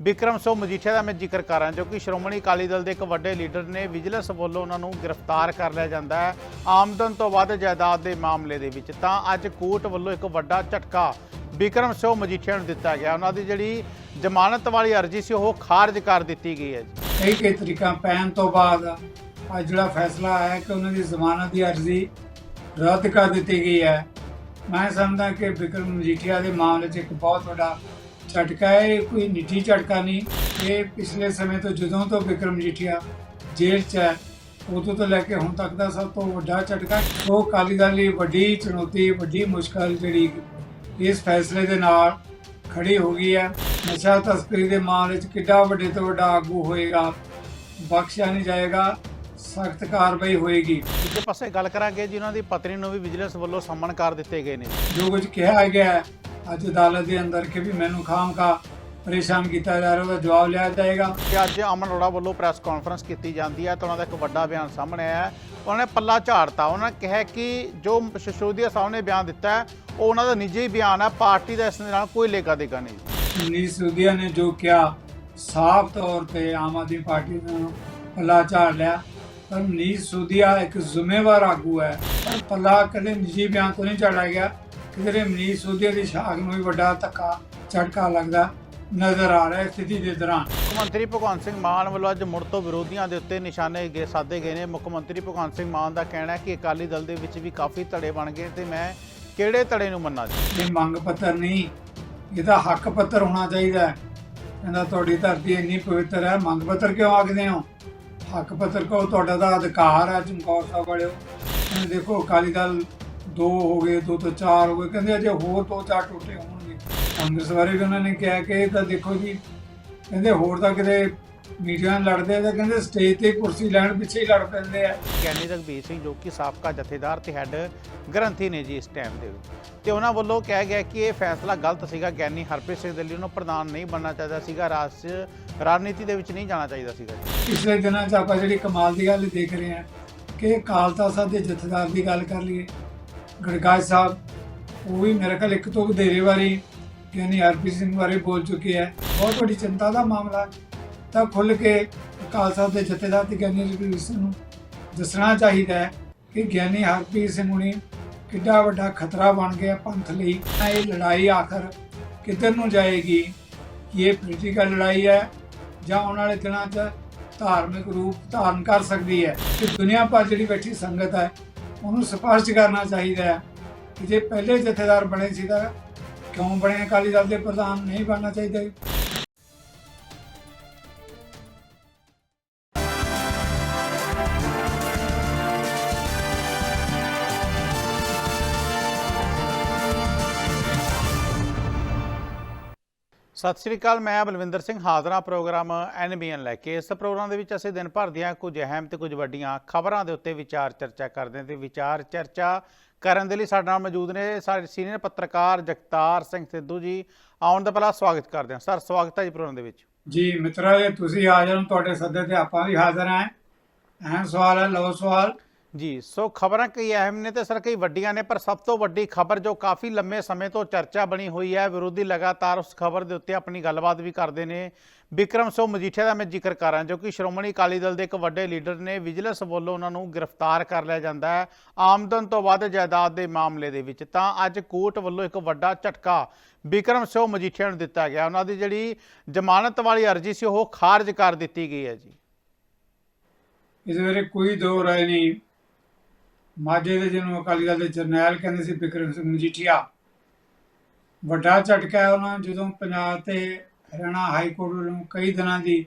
ਵਿਕਰਮ ਸੋ ਮਜੀਠੀਆ ਦਾ ਮੈਂ ਜ਼ਿਕਰ ਕਰ ਰਿਹਾ ਜੋ ਕਿ ਸ਼੍ਰੋਮਣੀ ਅਕਾਲੀ ਦਲ ਦੇ ਇੱਕ ਵੱਡੇ ਲੀਡਰ ਨੇ ਵਿਜੀਲੈਂਸ ਵੱਲੋਂ ਉਹਨਾਂ ਨੂੰ ਗ੍ਰਿਫਤਾਰ ਕਰ ਲਿਆ ਜਾਂਦਾ ਹੈ ਆਮਦਨ ਤੋਂ ਵੱਧ ਜਾਇਦਾਦ ਦੇ ਮਾਮਲੇ ਦੇ ਵਿੱਚ। ਤਾਂ ਅੱਜ ਕੋਰਟ ਵੱਲੋਂ ਇੱਕ ਵੱਡਾ ਝਟਕਾ ਵਿਕਰਮ ਸੋ ਮਜੀਠੀਆ ਨੂੰ ਦਿੱਤਾ ਗਿਆ। ਉਹਨਾਂ ਦੀ ਜਿਹੜੀ ਜ਼ਮਾਨਤ ਵਾਲੀ ਅਰਜ਼ੀ ਸੀ, ਉਹ ਖਾਰਜ ਕਰ ਦਿੱਤੀ ਗਈ ਹੈ ਕਈ ਕਈ ਤਰੀਕਾਂ ਪੈਣ ਤੋਂ ਬਾਅਦ ਅੱਜ ਜਿਹੜਾ ਫੈਸਲਾ ਆਇਆ ਕਿ ਉਹਨਾਂ ਦੀ ਜ਼ਮਾਨਤ ਦੀ ਅਰਜ਼ੀ ਰੱਦ ਕਰ ਦਿੱਤੀ ਗਈ ਹੈ। ਮੈਂ ਸਮਝਦਾ ਕਿ ਵਿਕਰਮ ਮਜੀਠੀਆ ਦੇ ਮਾਮਲੇ 'ਚ ਇੱਕ ਬਹੁਤ ਵੱਡਾ ਝਟਕਾ ਹੈ ਇਹ ਕੋਈ ਨਿੱਜੀ ਝਟਕਾ ਨਹੀਂ। ਇਹ ਪਿਛਲੇ ਸਮੇਂ ਤੋਂ ਜਦੋਂ ਤੋਂ ਵਿਕਰਮ ਮਜੀਠੀਆ ਜੇਲ੍ਹ 'ਚ ਹੈ ਉਦੋਂ ਤੋਂ ਲੈ ਕੇ ਹੁਣ ਤੱਕ ਦਾ ਸਭ ਤੋਂ ਵੱਡਾ ਝਟਕਾ। ਉਹ ਅਕਾਲੀ ਦਲ ਲਈ ਵੱਡੀ ਚੁਣੌਤੀ ਵੱਡੀ ਮੁਸ਼ਕਲ ਜਿਹੜੀ ਇਸ ਫੈਸਲੇ ਦੇ ਨਾਲ ਖੜੀ ਹੋ ਗਈ ਹੈ। ਨਸ਼ਾ ਤਸਕਰੀ ਦੇ ਮਾਮਲੇ 'ਚ ਕਿੱਡਾ ਵੱਡੇ ਤੋਂ ਵੱਡਾ ਆਗੂ ਹੋਏਗਾ ਬਖਸ਼ਿਆ ਨਹੀਂ ਜਾਏਗਾ ਸਖਤ ਕਾਰਵਾਈ ਹੋਏਗੀ। ਦੂਜੇ ਪਾਸੇ ਗੱਲ ਕਰਾਂਗੇ ਜੀ ਉਹਨਾਂ ਦੀ ਪਤਨੀ ਨੂੰ ਵੀ ਵਿਜੀਲੈਂਸ ਵੱਲੋਂ ਸੰਮਨ ਕਰ ਦਿੱਤੇ ਗਏ ਨੇ। ਜੋ ਕੁਝ ਕਿਹਾ ਗਿਆ ਹੈ ਅੱਜ ਅਦਾਲਤ ਦੇ ਅੰਦਰ ਕਿ ਵੀ ਮੈਨੂੰ ਖਾਮਖਾ ਪਰੇਸ਼ਾਨ ਕੀਤਾ ਜਾ ਰਿਹਾ ਉਹਦਾ ਜਵਾਬ ਲਿਆ ਜਾਏਗਾ। ਕਿ ਅੱਜ ਅਮਨ ਅਰੋੜਾ ਵੱਲੋਂ ਪ੍ਰੈਸ ਕਾਨਫਰੰਸ ਕੀਤੀ ਜਾਂਦੀ ਹੈ ਤਾਂ ਉਹਨਾਂ ਦਾ ਇੱਕ ਵੱਡਾ ਬਿਆਨ ਸਾਹਮਣੇ ਆਇਆ ਹੈ। ਉਹਨਾਂ ਨੇ ਪੱਲਾ ਝਾੜਤਾ। ਉਹਨਾਂ ਨੇ ਕਿਹਾ ਕਿ ਜੋ ਸ਼ਸ਼ੋਦੀਆ ਸਾਹਿਬ ਨੇ ਬਿਆਨ ਦਿੱਤਾ ਹੈ ਉਹ ਉਹਨਾਂ ਦਾ ਨਿੱਜੀ ਬਿਆਨ ਹੈ। ਪਾਰਟੀ ਦਾ ਇਸ ਨਾਲ ਕੋਈ ਲੇਖਾ ਦੇਗਾ ਨਹੀਂ। ਮਨੀਸ਼ ਸਿਸੋਦੀਆ ਨੇ ਜੋ ਕਿਹਾ ਸਾਫ਼ ਤੌਰ ਤੇ ਆਮ ਆਦਮੀ ਪਾਰਟੀ ਨੂੰ ਪੱਲਾ ਝਾੜ ਲਿਆ। ਪਰ ਮਨੀਸ਼ ਸਿਸੋਦੀਆ ਇੱਕ ਜ਼ਿੰਮੇਵਾਰ ਆਗੂ ਹੈ। ਪਰ ਪੱਲਾ ਕਦੇ ਨਿੱਜੀ ਬਿਆਨ ਤੋਂ ਨਹੀਂ ਝਾੜਿਆ ਗਿਆ। ਕਿਤੇ ਮਨੀਸ਼ ਸਿਸੋਦੀਆ ਦੀ ਸ਼ਾਖ ਨੂੰ ਵੀ ਵੱਡਾ ਧੱਕਾ ਝਟਕਾ ਲੱਗਦਾ ਨਜ਼ਰ ਆ ਰਿਹਾ ਸਥਿਤੀ ਦੇ ਦੌਰਾਨ। ਮੁੱਖ ਮੰਤਰੀ ਭਗਵੰਤ ਸਿੰਘ ਮਾਨ ਵੱਲੋਂ ਅੱਜ ਮੁੜ ਤੋਂ ਵਿਰੋਧੀਆਂ ਦੇ ਉੱਤੇ ਨਿਸ਼ਾਨੇ ਗੇ ਸਾਧੇ ਗਏ ਨੇ। ਮੁੱਖ ਮੰਤਰੀ ਭਗਵੰਤ ਸਿੰਘ ਮਾਨ ਦਾ ਕਹਿਣਾ ਹੈ ਕਿ ਅਕਾਲੀ ਦਲ ਦੇ ਵਿੱਚ ਵੀ ਕਾਫੀ ਧੜੇ ਬਣ ਗਏ ਤੇ ਮੈਂ ਕਿਹੜੇ ਧੜੇ ਨੂੰ ਮੰਨਾਂ ਜੀ? ਇਹ ਮੰਗ ਪੱਤਰ ਨਹੀਂ ਇਹਦਾ ਹੱਕ ਪੱਤਰ ਹੋਣਾ ਚਾਹੀਦਾ ਹੈ। ਕਹਿੰਦਾ ਤੁਹਾਡੀ ਧਰਤੀ ਇੰਨੀ ਪਵਿੱਤਰ ਹੈ ਮੰਗ ਪੱਤਰ ਕਿਉਂ ਆਖਦੇ ਹੋ? ਹੱਕ ਪੱਤਰ ਕੋ ਤੁਹਾਡਾ ਦਾ ਅਧਿਕਾਰ ਹੈ ਚਮਕੌਰ ਸਾਹਿਬ ਵਾਲਿਓ। ਦੇਖੋ ਅਕਾਲੀ ਦਲ ਦੋ ਹੋ ਗਏ ਦੋ ਤੋਂ ਚਾਰ ਹੋ ਗਏ। ਕਹਿੰਦੇ ਅਜੇ ਹੋਰ ਦੋ ਚਾਰ ਟੁੱਟੇ ਹੋਣਗੇ। ਕਾਂਗਰਸ ਬਾਰੇ ਵੀ ਉਹਨਾਂ ਨੇ ਕਿਹਾ ਕਿ ਇਹ ਤਾਂ ਦੇਖੋ ਜੀ ਕਹਿੰਦੇ ਹੋਰ ਤਾਂ ਕਿਤੇ ਮੀਡੀਆ ਨਾਲ ਲੜਦੇ ਆ ਤਾਂ ਕਹਿੰਦੇ ਸਟੇਜ ਤੇ ਕੁਰਸੀ ਲੈਣ ਪਿੱਛੇ ਹੀ ਲੜ ਪੈਂਦੇ ਆ। ਗਿਆਨੀ ਰਘਬੀਰ ਸਿੰਘ ਜੋ ਕਿ ਸਾਬਕਾ ਜਥੇਦਾਰ ਤੇ ਹੈੱਡ ਗ੍ਰੰਥੀ ਨੇ ਜੀ ਇਸ ਟਾਈਮ ਦੇ ਤੇ ਉਹਨਾਂ ਵੱਲੋਂ ਕਿਹਾ ਗਿਆ ਕਿ ਇਹ ਫੈਸਲਾ ਗਲਤ ਸੀਗਾ। ਗਿਆਨੀ ਹਰਪ੍ਰੀਤ ਸਿੰਘ ਦੇ ਲਈ ਉਹਨੂੰ ਪ੍ਰਧਾਨ ਨਹੀਂ ਬਣਨਾ ਚਾਹੀਦਾ ਸੀਗਾ। ਰਾਜ 'ਚ ਰਾਜਨੀਤੀ ਦੇ ਵਿੱਚ ਨਹੀਂ ਜਾਣਾ ਚਾਹੀਦਾ ਸੀਗਾ ਪਿਛਲੇ ਦਿਨਾਂ 'ਚ ਆਪਾਂ ਜਿਹੜੀ ਕਮਾਲ ਦੀ ਗੱਲ ਦੇਖ ਰਹੇ ਹਾਂ ਕਿ ਅਕਾਲ ਤਖਤ ਸਾਹਿਬ ਦੇ ਜਥੇਦਾਰ ਦੀ ਗੱਲ ਕਰ ਲਈਏ ਗੜਗਾਜ ਸਾਹਿਬ, ਉਹ ਵੀ ਮੇਰੇ ਖਿਆਲ ਇੱਕ ਤੋਂ ਵਧੇਰੇ ਵਾਰੀ ਯਾਨੀ ਹਰਪ੍ਰੀਤ ਸਿੰਘ ਬਾਰੇ ਬੋਲ ਚੁੱਕੇ ਹੈ ਬਹੁਤ ਵੱਡੀ ਚਿੰਤਾ ਦਾ ਮਾਮਲਾ ਤਾਂ ਖੁੱਲ ਕੇ ਅਕਾਲ ਸਾਹਿਬ ਦੇ ਜਥੇਦਾਰ ਤੇ ਗਿਆਨੀ ਰਘਬੀਰ ਸਿੰਘ ਨੂੰ ਦੱਸਣਾ ਚਾਹੀਦਾ ਹੈ ਕਿ ਗਿਆਨੀ ਹਰਪ੍ਰੀਤ ਸਿੰਘ ਹੁਣੀ ਕਿੱਡਾ ਵੱਡਾ ਖਤਰਾ ਬਣ ਗਿਆ ਪੰਥ ਲਈ। ਤਾਂ ਇਹ ਲੜਾਈ ਆਖਰ ਕਿੱਧਰ ਨੂੰ ਜਾਏਗੀ? ਕਿ ਇਹ ਪੋਲੀਟੀਕਲ ਲੜਾਈ ਹੈ? ਜਾਂ ਆਉਣ ਵਾਲੇ ਦਿਨਾਂ 'ਚ ਧਾਰਮਿਕ ਰੂਪ ਧਾਰਨ ਕਰ ਸਕਦੀ ਹੈ? ਕਿ ਦੁਨੀਆ ਭਰ ਜਿਹੜੀ ਬੈਠੀ ਸੰਗਤ ਹੈ ਉਹਨੂੰ ਸਪਸ਼ਟ ਕਰਨਾ ਚਾਹੀਦਾ ਹੈ ਕਿ ਜੇ ਪਹਿਲੇ ਜਥੇਦਾਰ ਬਣੇ ਸੀ ਤਾਂ ਕਿਉਂ ਬਣੇ? ਅਕਾਲੀ ਦਲ ਦੇ ਪ੍ਰਧਾਨ ਨਹੀਂ ਬਣਨਾ ਚਾਹੀਦਾ। ਸਤਿ ਸ਼੍ਰੀ ਅਕਾਲ, ਮੈਂ ਬਲਵਿੰਦਰ ਸਿੰਘ ਹਾਜ਼ਰਾਂ ਪ੍ਰੋਗਰਾਮ ਐਨਬੀਐਨ ਲੈ ਕੇ। ਇਸ ਪ੍ਰੋਗਰਾਮ ਦੇ ਵਿੱਚ ਅਸੀਂ ਦਿਨ ਭਰ ਦੀਆਂ ਕੁਝ ਅਹਿਮ ਤੇ ਕੁਝ ਵੱਡੀਆਂ ਖਬਰਾਂ ਦੇ ਉੱਤੇ ਵਿਚਾਰ ਚਰਚਾ ਕਰਦੇ ਹਾਂ ਤੇ ਵਿਚਾਰ ਚਰਚਾ ਕਰਨ ਦੇ ਲਈ ਸਾਡੇ ਨਾਲ ਮੌਜੂਦ ਨੇ ਸਾਡੇ ਸੀਨੀਅਰ ਪੱਤਰਕਾਰ ਜਗਤਾਰ ਸਿੰਘ ਸਿੱਧੂ ਜੀ। ਆਉਣ ਦਾ ਪਹਿਲਾਂ ਸਵਾਗਤ ਕਰਦੇ ਹਾਂ। ਸਰ, ਸਵਾਗਤ ਹੈ ਜੀ ਪ੍ਰੋਗਰਾਮ ਦੇ ਵਿੱਚ। ਜੀ, ਮਿੱਤਰੋ ਜੇ, ਤੁਸੀਂ ਹਾਜ਼ਰ ਹੋ ਤੁਹਾਡੇ ਸੱਦੇ ਤੇ ਆਪਾਂ ਵੀ ਹਾਜ਼ਰ ਹਾਂ। ਅਹਿਮ ਸਵਾਲ ਹੈ, ਲਓ ਸਵਾਲ। ਜੀ, ਸੋ ਖਬਰਾਂ ਕਈ ਅਹਿਮ ਨੇ ਤੇ ਸਰ ਕਈ ਵੱਡੀਆਂ ਨੇ, ਪਰ ਸਭ ਤੋਂ ਵੱਡੀ ਖਬਰ ਜੋ ਕਾਫੀ ਲੰਮੇ ਸਮੇਂ ਤੋਂ ਚਰਚਾ ਬਣੀ ਹੋਈ ਹੈ, ਵਿਰੋਧੀ ਲਗਾਤਾਰ ਉਸ ਖਬਰ ਦੇ ਉੱਤੇ ਆਪਣੀ ਗੱਲਬਾਤ ਵੀ ਕਰਦੇ ਨੇ। ਵਿਕਰਮ ਸੋ ਮਜੀਠੀਆ ਦਾ ਮੈਂ ਜ਼ਿਕਰ ਕਰਾਂ ਜੋ ਕਿ ਸ਼੍ਰੋਮਣੀ ਅਕਾਲੀ ਦਲ ਦੇ ਇੱਕ ਵੱਡੇ ਲੀਡਰ ਨੇ, ਵਿਜੀਲੈਂਸ ਵੱਲੋਂ ਉਹਨਾਂ ਨੂੰ ਗ੍ਰਿਫਤਾਰ ਕਰ ਲਿਆ ਜਾਂਦਾ ਹੈ, ਆਮਦਨ ਤੋਂ ਵੱਧ ਜਾਇਦਾਦ ਦੇ ਮਾਮਲੇ ਦੇ ਵਿੱਚ। ਤਾਂ ਅੱਜ ਕੋਰਟ ਵੱਲੋਂ ਇੱਕ ਵੱਡਾ ਝਟਕਾ ਵਿਕਰਮ ਸੋ ਮਜੀਠੀਆ ਨੂੰ ਦਿੱਤਾ ਗਿਆ। ਉਹਨਾਂ ਦੀ ਜਿਹੜੀ ਜ਼ਮਾਨਤ ਵਾਲੀ ਅਰਜ਼ੀ ਸੀ, ਉਹ ਖਾਰਜ ਕਰ ਦਿੱਤੀ ਗਈ ਹੈ ਜੀ। ਇਸ ਵੇਲੇ ਕੋਈ ਦੋ ਰਾਏ ਨਹੀਂ ਮਾਝੇ ਦੇ ਜਿਹਨੂੰ ਅਕਾਲੀ ਦਲ ਦੇ ਜਰਨੈਲ ਕਹਿੰਦੇ ਸੀ ਬਿਕਰਮ ਸਿੰਘ ਮਜੀਠੀਆ। ਵੱਡਾ ਝਟਕਾ ਹੈ ਉਹਨਾਂ ਜਦੋਂ ਪੰਜਾਬ ਤੇ ਹਰਿਆਣਾ ਹਾਈ ਕੋਰਟ ਵੱਲੋਂ ਕਈ ਦਿਨਾਂ ਦੀ